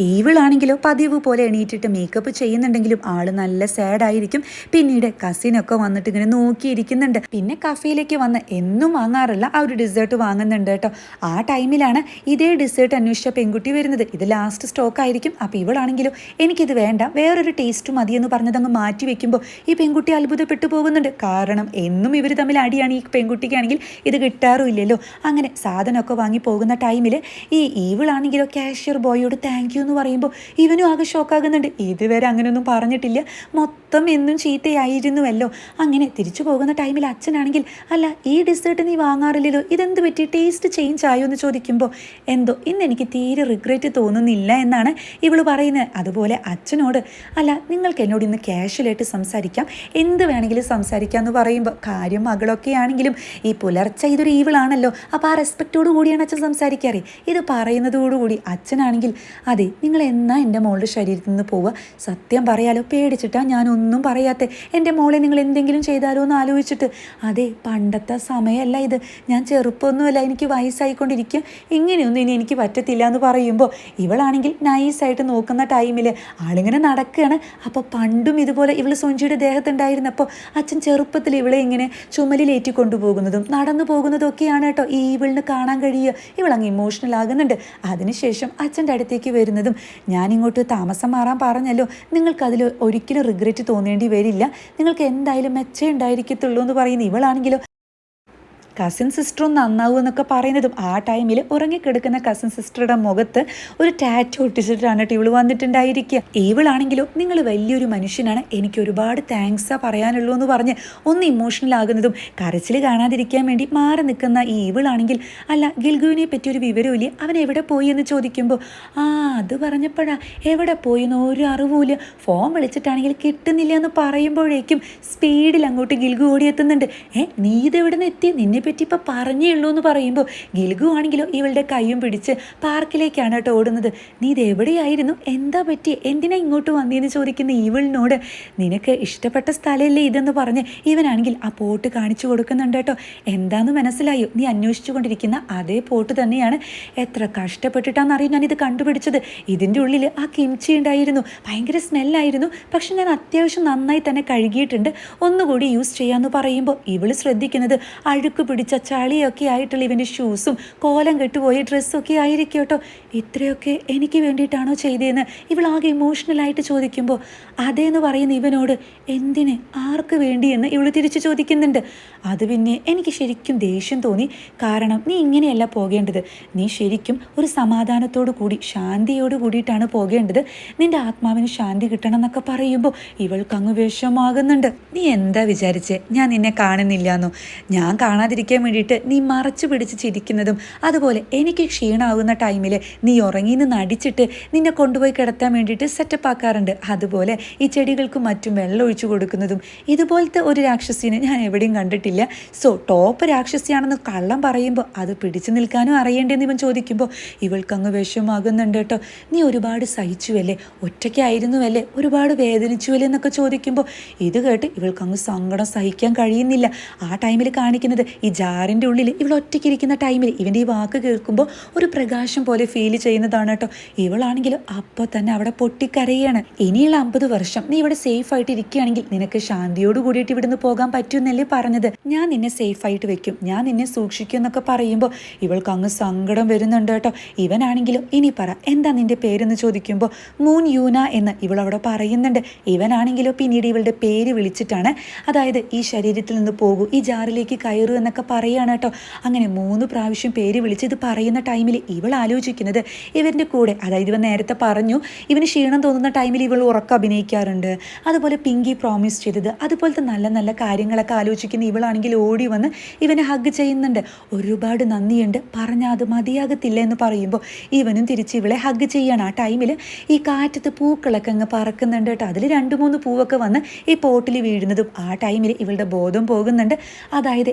ഈവിളാണെങ്കിലോ പതിവ് പോലെ എണീറ്റിട്ട് മേക്കപ്പ് ചെയ്യുന്നുണ്ടെങ്കിലും ആൾ നല്ല സാഡായിരിക്കും പിന്നീട് കസിനൊക്കെ വന്നിട്ട് ഇങ്ങനെ നോക്കിയിരിക്കുന്നുണ്ട്. പിന്നെ കഫേയിലേക്ക് വന്ന് എന്നും വാങ്ങാറില്ല ആ ഒരു ഡിസേർട്ട് വാങ്ങുന്നുണ്ട് കേട്ടോ. ആ ടൈമിലാണ് ഇതേ ഡിസേർട്ട് അന്വേഷിച്ച പെൺകുട്ടി വരുന്നത്. ഇത് ലാസ്റ്റ് സ്റ്റോക്ക് ആയിരിക്കും. അപ്പോൾ ഇവളാണെങ്കിലും എനിക്കിത് വേണ്ട വേറൊരു ടേസ്റ്റ് മതി എന്ന് പറഞ്ഞത് അങ്ങ് മാറ്റി വെക്കുമ്പോൾ ഈ പെൺകുട്ടി അത്ഭുതപ്പെട്ടു പോകുന്നുണ്ട്. കാരണം എന്നും ഇവർ തമ്മിൽ അടിയാണ് ഈ പെൺകുട്ടിക്കാണെങ്കിൽ. ഇത് കിട്ടാറുമില്ലല്ലോ. അങ്ങനെ സാധനമൊക്കെ വാങ്ങി പോകുന്ന ടൈമിൽ ഈ ഈവിളാണെങ്കിലോ കാഷ്യർ ബോയോട് താങ്ക് യു എന്ന് പറയുമ്പോൾ ഇവനും ആകെ ഷോക്കാകുന്നുണ്ട്. ഇതുവരെ അങ്ങനെയൊന്നും പറഞ്ഞിട്ടില്ല. മൊത്തം എന്നും ചീത്തയായിരുന്നുവല്ലോ. അങ്ങനെ തിരിച്ചു പോകുന്ന ടൈമിൽ അച്ഛനാണെങ്കിൽ അല്ല ഈ ഡിസേർട്ട് നീ വാങ്ങാറില്ലല്ലോ. ഇതെന്ത് പറ്റി? ടേസ്റ്റ് ചേഞ്ച് ആയോ? എന്ന് ചോദിക്കുമ്പോൾ എന്തോ ഇന്ന് എനിക്ക് തീരെ റിഗ്രറ്റ് തോന്നുന്നില്ല എന്നാണ് ഇവൾ പറയുന്നത്. അതുപോലെ അച്ഛനോട് അല്ല നിങ്ങൾക്ക് എന്നോട് ഇന്ന് ക്യാഷ്വലായിട്ട് സംസാരിക്കാം. എന്ത് വേണമെങ്കിലും സംസാരിക്കാം എന്ന് പറയുമ്പോൾ കാര്യം മകളൊക്കെ ആണെങ്കിലും ഈ പുലർച്ച ഇതൊരു ഈവിളാണല്ലോ അപ്പോൾ ആ റെസ്പെക്റ്റോട് കൂടിയാണ് അച്ഛൻ സംസാരിക്കാറ്. ഇത് പറയുന്നതോടുകൂടി അച്ഛനാണെങ്കിൽ അതെ നിങ്ങൾ എന്നാ എന്റെ മോളുടെ ശരീരത്തിൽ നിന്ന് പോവുക? സത്യം പറയാലോ പേടിച്ചിട്ടാ ഞാനൊന്നും പറയാത്തെ. എന്റെ മോളെ നിങ്ങൾ എന്തെങ്കിലും ചെയ്താലോ എന്ന് ആലോചിച്ചിട്ട്. അതെ പണ്ടത്തെ സമയമല്ല ഇത്. ഞാൻ ചെറുപ്പമൊന്നുമല്ല എനിക്ക് വയസ്സായിക്കൊണ്ടിരിക്കുക. ഇങ്ങനെയൊന്നും ഇനി എനിക്ക് പറ്റത്തില്ല എന്ന് പറയുമ്പോൾ ഇവളാണെങ്കിൽ നൈസായിട്ട് നോക്കുന്ന ടൈമിൽ ആളിങ്ങനെ നടക്കുകയാണ്. അപ്പോൾ പണ്ടും ഇതുപോലെ ഇവൾ സൊഞ്ചിയുടെ ദേഹത്തുണ്ടായിരുന്നപ്പോൾ അച്ഛൻ ചെറുപ്പത്തിൽ ഇവളെ ഇങ്ങനെ ചുമലിലേറ്റി കൊണ്ടുപോകുന്നതും നടന്നു പോകുന്നതും ഒക്കെയാണ് കേട്ടോ ഈ ഇവളിന് കാണാൻ കഴിയുക. ഇവളങ്ങ് ഇമോഷണൽ ആകുന്നുണ്ട്. അതിനുശേഷം അച്ഛന്റെ അടുത്തേക്ക് വരുന്നതും ഞാനിങ്ങോട്ട് താമസം മാറാൻ പറഞ്ഞല്ലോ. നിങ്ങൾക്കതിൽ ഒരിക്കലും റിഗ്രറ്റ് തോന്നേണ്ടി വരില്ല. നിങ്ങൾക്ക് എന്തായാലും മെച്ചേ ഉണ്ടായിരിക്കത്തുള്ളൂ എന്ന് പറയുന്ന. ഇവളാണെങ്കിലോ കസിൻ സിസ്റ്ററും നന്നാവും എന്നൊക്കെ പറയുന്നതും ആ ടൈമിൽ ഉറങ്ങിക്കിടക്കുന്ന കസിൻ സിസ്റ്ററുടെ മുഖത്ത് ഒരു ടാറ്റു ഒട്ടിച്ചിട്ടാണ് കേട്ടോ ഇവൾ വന്നിട്ടുണ്ടായിരിക്കുക. ഇവളാണെങ്കിലോ നിങ്ങൾ വലിയൊരു മനുഷ്യനാണ്. എനിക്ക് ഒരുപാട് താങ്ക്സാ പറയാനുള്ളൂ എന്ന് പറഞ്ഞ് ഒന്ന് ഇമോഷണൽ ആകുന്നതും കരച്ചിൽ കാണാതിരിക്കാൻ വേണ്ടി മാറി നിൽക്കുന്ന ഈ ഇവളാണെങ്കിൽ അല്ല ഗിൽഗുവിനെ പറ്റി ഒരു വിവരമില്ല അവൻ എവിടെ പോയി എന്ന് ചോദിക്കുമ്പോൾ ആ അത് പറഞ്ഞപ്പോഴാ. എവിടെ പോയി എന്ന് ഒരു അറിവുമില്ല. ഫോൺ വിളിച്ചിട്ടാണെങ്കിൽ കിട്ടുന്നില്ല എന്ന് പറയുമ്പോഴേക്കും സ്പീഡിൽ അങ്ങോട്ട് ഗിൽഗു ഓടിയെത്തുന്നുണ്ട് ഏ നീ ഇത് എവിടെ നിന്ന് എത്തി? നിന്നെ പറ്റി ഇപ്പം പറഞ്ഞേ ഉള്ളൂ എന്ന് പറയുമ്പോൾ ഗിൽഗു ആണെങ്കിലോ ഇവളുടെ കൈയും പിടിച്ച് പാർക്കിലേക്കാണ് കേട്ടോ ഓടുന്നത്. നീ ഇത് എവിടെയായിരുന്നു? എന്താ പറ്റി എന്തിനാ ഇങ്ങോട്ട് വന്നേന്ന് ചോദിക്കുന്ന ഇവളിനോട്? നിനക്ക് ഇഷ്ടപ്പെട്ട സ്ഥലമല്ലേ ഇതെന്ന് പറഞ്ഞ് ഇവനാണെങ്കിൽ ആ പോട്ട് കാണിച്ചു കൊടുക്കുന്നുണ്ട് കേട്ടോ. എന്താന്ന് മനസ്സിലായോ? നീ അന്വേഷിച്ചു കൊണ്ടിരിക്കുന്ന അതേ പോട്ട് തന്നെയാണ്. എത്ര കഷ്ടപ്പെട്ടിട്ടാണെന്നറിയും ഞാനിത് കണ്ടുപിടിച്ചത്? ഇതിന്റെ ഉള്ളിൽ ആ കിംച്ചി ഉണ്ടായിരുന്നു. ഭയങ്കര സ്മെല്ലായിരുന്നു. പക്ഷെ ഞാൻ അത്യാവശ്യം നന്നായി തന്നെ കഴുകിയിട്ടുണ്ട്. ഒന്നുകൂടി യൂസ് ചെയ്യാമെന്ന് പറയുമ്പോൾ ഇവൾ ശ്രദ്ധിക്കുന്നത് അഴുക്ക് പിടിച്ച ചളിയൊക്കെ ആയിട്ടുള്ള ഇവന്റെ ഷൂസും കോലം കെട്ടുപോയ ഡ്രസ്സൊക്കെ ആയിരിക്കും കേട്ടോ. ഇത്രയൊക്കെ എനിക്ക് വേണ്ടിയിട്ടാണോ ചെയ്തതെന്ന് ഇവളാകെ ഇമോഷണലായിട്ട് ചോദിക്കുമ്പോൾ അതേന്ന് പറയുന്ന ഇവനോട് എന്തിന് ആർക്ക് വേണ്ടിയെന്ന് ഇവൾ തിരിച്ചു ചോദിക്കുന്നുണ്ട്. അത് പിന്നെ എനിക്ക് ശരിക്കും ദേഷ്യം തോന്നി. കാരണം നീ ഇങ്ങനെയല്ല പോകേണ്ടത്. നീ ശരിക്കും ഒരു സമാധാനത്തോടു കൂടി ശാന്തിയോട് കൂടിയിട്ടാണ് പോകേണ്ടത്. നിന്റെ ആത്മാവിന് ശാന്തി കിട്ടണം എന്നൊക്കെ പറയുമ്പോൾ ഇവൾക്ക് അങ്ങ് വിഷമാകുന്നുണ്ട്. നീ എന്താ വിചാരിച്ചേ? ഞാൻ നിന്നെ കാണുന്നില്ലാന്നോ? ഞാൻ കാണാതിരിക്കാൻ വേണ്ടിയിട്ട് നീ മറച്ചു പിടിച്ച് ചിരിക്കുന്നതും അതുപോലെ എനിക്ക് ക്ഷീണമാകുന്ന ടൈമിൽ നീ ഉറങ്ങി നിന്ന് അടിച്ചിട്ട് നിന്നെ കൊണ്ടുപോയി കിടത്താൻ വേണ്ടിയിട്ട് സെറ്റപ്പ് ആക്കാറുണ്ട്. അതുപോലെ ഈ ചെടികൾക്ക് മറ്റും വെള്ളം ഒഴിച്ചു കൊടുക്കുന്നതും ഇതുപോലത്തെ ഒരു രാക്ഷസിനെ ഞാൻ എവിടെയും കണ്ടിട്ടില്ല. സോ ടോപ്പ് രാക്ഷസിയാണെന്ന് കള്ളം പറയുമ്പോൾ അത് പിടിച്ചു നിൽക്കാനും അറിയേണ്ടെന്ന് ഇവൻ ചോദിക്കുമ്പോൾ ഇവൾക്കങ്ങ് വിഷമാകുന്നുണ്ട് കേട്ടോ. നീ ഒരുപാട് സഹിച്ചുവല്ലേ? ഒറ്റയ്ക്കായിരുന്നുവല്ലേ? ഒരുപാട് വേദനിച്ചുവല്ലേ എന്നൊക്കെ ചോദിക്കുമ്പോൾ ഇത് കേട്ട് ഇവൾക്കങ്ങ് സങ്കടം സഹിക്കാൻ കഴിയുന്നില്ല. ആ ടൈമിൽ കാണിക്കുന്നത് ഈ ജാറിന്റെ ഉള്ളിൽ ഇവൾ ഒറ്റയ്ക്കിരിക്കുന്ന ടൈമിൽ ഇവന്റെ ഈ വാക്ക് കേൾക്കുമ്പോൾ ഒരു പ്രകാശം പോലെ ഫീൽ ചെയ്യുന്നതാണ് കേട്ടോ. ഇവളാണെങ്കിലും അപ്പോൾ തന്നെ അവിടെ പൊട്ടിക്കരയാണ്. ഇനിയുള്ള അമ്പത് വർഷം നീ ഇവിടെ സേഫ് ആയിട്ട് ഇരിക്കുകയാണെങ്കിൽ നിനക്ക് ശാന്തിയോട് കൂടിയിട്ട് ഇവിടുന്ന് പോകാൻ പറ്റുമെന്നല്ലേ പറഞ്ഞത്. ഞാൻ നിന്നെ സേഫ് ആയിട്ട് വെക്കും. ഞാൻ നിന്നെ സൂക്ഷിക്കും എന്നൊക്കെ പറയുമ്പോൾ ഇവൾക്ക് അങ്ങ് സങ്കടം വരുന്നുണ്ട് കേട്ടോ. ഇവനാണെങ്കിലും ഇനി പറ എന്താ നിന്റെ പേരെന്ന് ചോദിക്കുമ്പോൾ മൂൻ യൂന എന്ന് ഇവൾ അവിടെ പറയുന്നുണ്ട്. ഇവനാണെങ്കിലോ പിന്നീട് ഇവളുടെ പേര് വിളിച്ചിട്ടാണ്. അതായത് ഈ ശരീരത്തിൽ നിന്ന് പോകൂ ഈ ജാറിലേക്ക് കയറൂ എന്നൊക്കെ പറയുകയാണ് കേട്ടോ. അങ്ങനെ മൂന്ന് പ്രാവശ്യം പേര് വിളിച്ച് ഇത് പറയുന്ന ടൈമിൽ ഇവൾ ആലോചിക്കുന്നത് ഇവരുടെ കൂടെ അതായത് ഇവൻ നേരത്തെ പറഞ്ഞു ഇവന് ക്ഷീണം തോന്നുന്ന ടൈമിൽ ഇവൾ ഉറക്കം അഭിനയിക്കാറുണ്ട്. അതുപോലെ പിങ്കി പ്രോമിസ് ചെയ്തത് അതുപോലത്തെ നല്ല നല്ല കാര്യങ്ങളൊക്കെ ആലോചിക്കുന്ന ഇവളാണെങ്കിൽ ഓടി വന്ന് ഇവനെ ഹഗ് ചെയ്യുന്നുണ്ട്. ഒരുപാട് നന്ദിയുണ്ട്. പറഞ്ഞാൽ അത് മതിയാകത്തില്ല എന്ന് പറയുമ്പോൾ ഇവനും തിരിച്ച് ഇവളെ ഹഗ് ചെയ്യണം. ആ ടൈമിൽ ഈ കാറ്റത്ത് പൂക്കളൊക്കെ അങ്ങ് പറക്കുന്നുണ്ട് കേട്ടോ. അതിൽ രണ്ട് മൂന്ന് പൂവൊക്കെ വന്ന് ഈ പോട്ടിൽ വീഴുന്നതും ആ ടൈമിൽ ഇവളുടെ ബോധം പോകുന്നുണ്ട്. അതായത്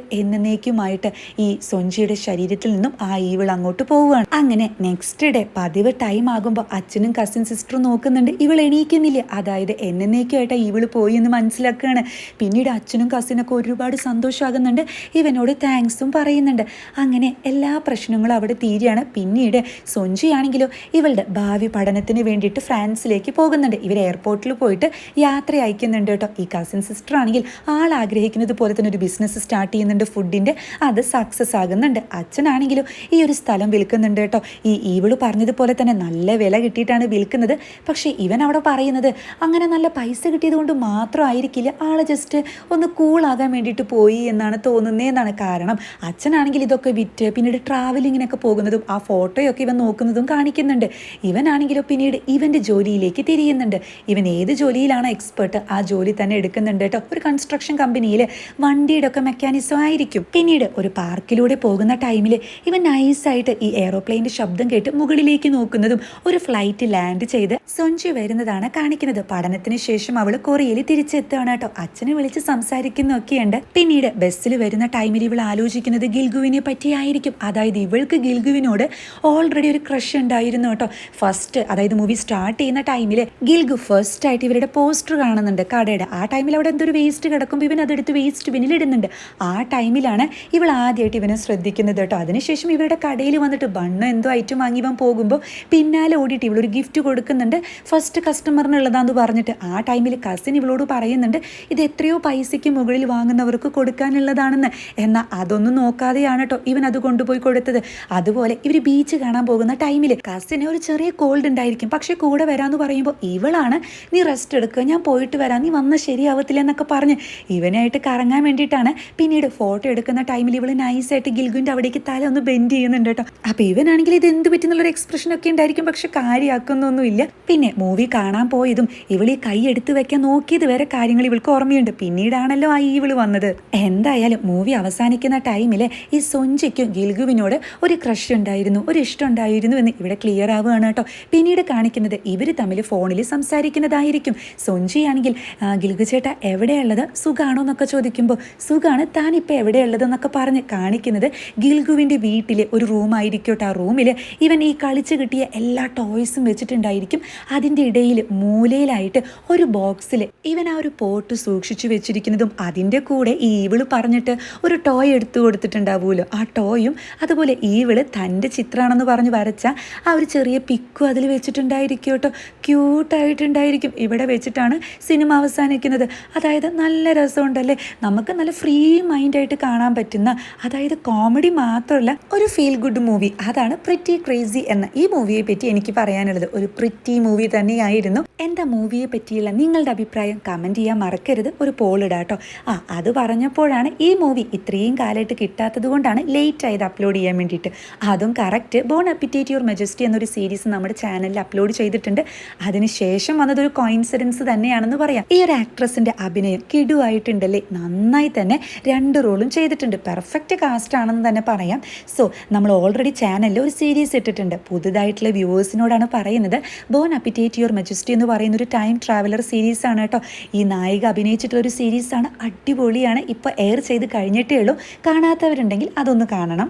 എന്നേക്കുമായിട്ട് ഈ സൊഞ്ചിയുടെ ശരീരത്തിൽ നിന്നും ആ ഈവിൾ അങ്ങോട്ട് പോവുകയാണ്. അങ്ങനെ നെക്സ്റ്റ് ഡേ പതിവ് ടൈം ആകുമ്പോൾ അച്ഛനും കസിൻ സിസ്റ്ററും നോക്കുന്നുണ്ട്. ഇവൾ എണീക്കുന്നില്ല. അതായത് എന്നേക്കുമായിട്ട് ഈവിൾ പോയി എന്ന് മനസ്സിലാക്കുകയാണ്. പിന്നീട് അച്ഛനും കസിനൊക്കെ ഒരുപാട് സന്തോഷമാകുന്നുണ്ട് ഇവനോട് താങ്ക്സും പറയുന്നുണ്ട്. അങ്ങനെ എല്ലാ പ്രശ്നങ്ങളും അവിടെ തീരുകയാണ്. പിന്നീട് സൊഞ്ചിയാണെങ്കിലോ ഇവളുടെ ഭാവി പഠനത്തിന് വേണ്ടിയിട്ട് ഫ്രാൻസിലേക്ക് പോകുന്നുണ്ട്. ഇവർ എയർപോർട്ടിൽ പോയിട്ട് യാത്ര അയക്കുന്നുണ്ട് കേട്ടോ. ഈ കസിൻ സിസ്റ്റർ ആണെങ്കിൽ ആൾ ആഗ്രഹിക്കുന്നത് പോലെ തന്നെ ഒരു ബിസിനസ് സ്റ്റാർട്ട് ചെയ്യുന്നുണ്ട്. ഫുഡിന്റെ അത് സക്സസ് ആകുന്നുണ്ട്. അച്ഛനാണെങ്കിലും ഈ ഒരു സ്ഥലം വിൽക്കുന്നുണ്ട് കേട്ടോ. ഈ ഈവിൾ പറഞ്ഞതുപോലെ തന്നെ നല്ല വില കിട്ടിയിട്ടാണ് വിൽക്കുന്നത്. പക്ഷേ ഇവൻ അവിടെ പറയുന്നത് അങ്ങനെ നല്ല പൈസ കിട്ടിയത് കൊണ്ട് മാത്രമായിരിക്കില്ല ആൾ ജസ്റ്റ് ഒന്ന് കൂളാകാൻ വേണ്ടിയിട്ട് പോയി എന്നാണ് തോന്നുന്നതെന്നാണ് കാരണം അച്ഛനാണെങ്കിൽ ഇതൊക്കെ വിറ്റ് പിന്നീട് ട്രാവലിങ്ങിനൊക്കെ പോകുന്നതും ആ ഫോട്ടോയൊക്കെ ഇവൻ നോക്കുന്നതും കാണിക്കുന്നുണ്ട്. ഇവനാണെങ്കിലോ പിന്നീട് ഇവന്റെ ജോലിയിലേക്ക് തിരിയുന്നുണ്ട്. ഇവൻ ഏത് ജോലിയിലാണോ എക്സ്പേർട്ട് ആ ജോലി തന്നെ എടുക്കുന്നുണ്ട് കേട്ടോ. ഒരു കൺസ്ട്രക്ഷൻ കമ്പനിയിൽ വണ്ടിയുടെ ഒക്കെ മെക്കാനിസം ആയിരിക്കും. പിന്നീട് ഒരു പാർക്കിലൂടെ പോകുന്ന ടൈമിൽ ഇവൻ നൈസായിട്ട് ഈ എയറോപ്ലെയിന്റെ ശബ്ദം കേട്ട് മുകളിലേക്ക് നോക്കുന്നതും ഒരു ഫ്ലൈറ്റ് ലാൻഡ് ചെയ്ത് സൊഞ്ചി വരുന്നതാണ് കാണിക്കുന്നത്. പഠനത്തിന് ശേഷം അവൾ കൊറിയയിൽ തിരിച്ചെത്തുകയാണ് കേട്ടോ. അച്ഛനെ വിളിച്ച് സംസാരിക്കുന്നൊക്കെയുണ്ട്. പിന്നീട് ബസ്സിൽ വരുന്ന ടൈമിൽ ഇവൾ ആലോചിക്കുന്നത് ഗിൽഗുവിനെ പറ്റിയായിരിക്കും. അതായത് ഇവൾക്ക് ഗിൽഗുവിനോട് ഓൾറെഡി ഒരു ക്രഷ് ഉണ്ടായിരുന്നു കേട്ടോ. ഫസ്റ്റ് അതായത് മൂവി സ്റ്റാർട്ട് ചെയ്യുന്ന ടൈമിൽ ഗിൽഗു ഫസ്റ്റ് ആയിട്ട് ഇവരുടെ പോസ്റ്റർ കാണുന്നുണ്ട്. കടയുടെ. ആ ടൈമിൽ അവിടെ എന്തൊരു വേസ്റ്റ് കിടക്കുമ്പോൾ ഇവൻ അതെടുത്ത് വേസ്റ്റ് ബിന്നിൽ ഇടുന്നുണ്ട്. ആ ടൈമിലാണ് ഇവൾ ആദ്യമായിട്ട് ഇവനെ ശ്രദ്ധിക്കുന്നത് കേട്ടോ. അതിനുശേഷം ഇവരുടെ കടയിൽ വന്നിട്ട് ബണ്ണ് എന്തോ ഐറ്റം വാങ്ങി ഇവൻ പോകുമ്പോൾ പിന്നാലെ ഓടിയിട്ട് ഇവളൊരു ഗിഫ്റ്റ് കൊടുക്കുന്നുണ്ട്. ഫസ്റ്റ് കസ്റ്റമറിനുള്ളതാന്ന് പറഞ്ഞിട്ട് ആ ടൈമിൽ കസിൻ ഇവളോട് പറയുന്നുണ്ട് ഇത് എത്രയോ പൈസയ്ക്ക് മുകളിൽ വാങ്ങുന്നവർക്ക് കൊടുക്കാനുള്ളതാണെന്ന്. എന്നാൽ അതൊന്നും നോക്കാതെയാണ് കേട്ടോ ഇവൻ അത് കൊണ്ടുപോയി കൊടുത്തത്. അതുപോലെ ഇവർ ബീച്ച് കാണാൻ പോകുന്ന ടൈമിൽ കസിന് ഒരു ചെറിയ കോൾഡ് ഉണ്ടായിരിക്കും. പക്ഷേ കൂടെ വരാമെന്ന് പറയുമ്പോൾ ഇവളാണ് നീ റെസ്റ്റ് എടുക്കുക ഞാൻ പോയിട്ട് വരാം. നീ വന്നാൽ ശരിയാവത്തില്ല എന്നൊക്കെ പറഞ്ഞ് ഇവനായിട്ട് കറങ്ങാൻ വേണ്ടിയിട്ടാണ്. പിന്നീട് ഫോട്ടോ എടുക്കുന്ന ടൈമിൽ ഇവൾ നൈസായിട്ട് ഗിൽഗുവിന്റെ അവിടേക്ക് തല ഒന്ന് ബെൻഡ് ചെയ്യുന്നുണ്ട് കേട്ടോ. അപ്പോൾ ഇവനാണെങ്കിൽ ഇത് എന്ത് എക്സ്പ്രഷൻ ഒക്കെ ഉണ്ടായിരിക്കും പക്ഷെ കാര്യമാക്കുന്നൊന്നുമില്ല പിന്നെ മൂവി കാണാൻ പോയതും ഇവൾ ഈ കൈ എടുത്ത് വെക്കാൻ നോക്കിയത് വരെ കാര്യങ്ങൾ ഇവൾക്ക് ഓർമ്മയുണ്ട്. പിന്നീടാണല്ലോ ആ ഈവിൾ വന്നത്. എന്തായാലും മൂവി അവസാനിക്കുന്ന ടൈമിൽ ഈ സൊഞ്ചയ്ക്കും ഗിൽഗുവിനോട് ഒരു ക്രഷ് ഉണ്ടായിരുന്നു ഒരു ഇഷ്ടം ഉണ്ടായിരുന്നു എന്ന് ഇവിടെ ക്ലിയർ ആവുകയാണ് കേട്ടോ. പിന്നീട് കാണിക്കുന്നത് ഇവർ തമ്മിൽ ഫോണിൽ സംസാരിക്കുന്നതായിരിക്കും. സൊഞ്ചിയാണെങ്കിൽ "ആ, ഗിൽഗു ചേട്ടാ എവിടെയുള്ളത്? സുഖാണോ? എന്നൊക്കെ ചോദിക്കുമ്പോൾ സുഖാണ്. താൻ ഇപ്പോൾ എവിടെയുള്ളത്? ഇതെന്നൊക്കെ പറഞ്ഞ് കാണിക്കുന്നത് ഗിൽഗുവിന്റെ വീട്ടിലെ ഒരു റൂമായിരിക്കട്ടെ. ആ റൂമിൽ ഇവൻ ഈ കളിച്ച് കിട്ടിയ എല്ലാ ടോയ്സും വെച്ചിട്ടുണ്ടായിരിക്കും. അതിന്റെ ഇടയിൽ മൂലയിലായിട്ട് ഒരു ബോക്സിൽ ഇവൻ ആ ഒരു പോട്ട് സൂക്ഷിച്ചു വെച്ചിരിക്കുന്നതും അതിന്റെ കൂടെ ഈ ഈവിൾ പറഞ്ഞിട്ട് ഒരു ടോയ് എടുത്തു കൊടുത്തിട്ടുണ്ടാവുമല്ലോ. ആ ടോയും അതുപോലെ ഈവിൾ തന്റെ ചിത്രമാണെന്ന് പറഞ്ഞ് വരച്ച ആ ഒരു ചെറിയ പിക്കും അതിൽ വെച്ചിട്ടുണ്ടായിരിക്കും കേട്ടോ ക്യൂട്ടായിട്ടുണ്ടായിരിക്കും. ഇവിടെ വെച്ചിട്ടാണ് സിനിമ അവസാനിക്കുന്നത്. അതായത് നല്ല രസമുണ്ടല്ലേ? നമുക്ക് നല്ല ഫ്രീ മൈൻഡായിട്ട് കാണാൻ പറ്റുന്ന അതായത് കോമഡി മാത്രമല്ല ഒരു ഫീൽ ഗുഡ് മൂവി അതാണ് പ്രിറ്റി ക്രേസി എന്ന ഈ മൂവിയെ പറ്റി എനിക്ക് പറയാനുള്ളത്. ഒരു പ്രിറ്റി മൂവി തന്നെയായിരുന്നു. എന്താ മൂവിയെ പറ്റിയുള്ള നിങ്ങളുടെ അഭിപ്രായം കമന്റ് ചെയ്യാൻ മറക്കരുത്. ഒരു പോൾ ഇടാട്ടോ ആ അത് പറഞ്ഞപ്പോഴാണ് ഈ മൂവി ഇത്രയും കാലമായിട്ട് കിട്ടാത്തത് കൊണ്ടാണ് ലേറ്റ് ആയത് അപ്ലോഡ് ചെയ്യാൻ വേണ്ടിയിട്ട്. അതും correct bon appetit your majesty എന്നൊരു സീരീസ് നമ്മുടെ ചാനലിൽ അപ്ലോഡ് ചെയ്തിട്ടുണ്ട്. അതിനുശേഷം വന്നതൊരു കോയിൻസിഡൻസ് തന്നെയാണെന്ന് പറയാം. ഈ ഒരു ആക്ട്രസിന്റെ അഭിനയം കിടുവായിട്ടുണ്ടല്ലേ? നന്നായി തന്നെ രണ്ട് റോളും ചെയ്തിട്ടുണ്ട്. പെർഫെക്റ്റ് കാസ്റ്റ് ആണെന്ന് തന്നെ പറയാം. സോ നമ്മൾ ഓൾറെഡി ചാനലിൽ ഒരു സീരീസ് ഇട്ടിട്ടുണ്ട്. പുതുതായിട്ടുള്ള വ്യൂവേഴ്സിനോടാണ് പറയുന്നത്. ബോൺ അപ്പിറ്റേറ്റ് യുവർ മജസ്റ്റി എന്ന് പറയുന്ന ഒരു ടൈം ട്രാവലർ സീരീസ് ആണ് കേട്ടോ. ഈ നായിക അഭിനയിച്ചിട്ടുള്ള ഒരു സീരീസാണ് അടിപൊളിയാണ്. ഇപ്പോൾ എയർ ചെയ്ത് കഴിഞ്ഞിട്ടേ ഉള്ളൂ. കാണാത്തവരുണ്ടെങ്കിൽ അതൊന്ന് കാണണം.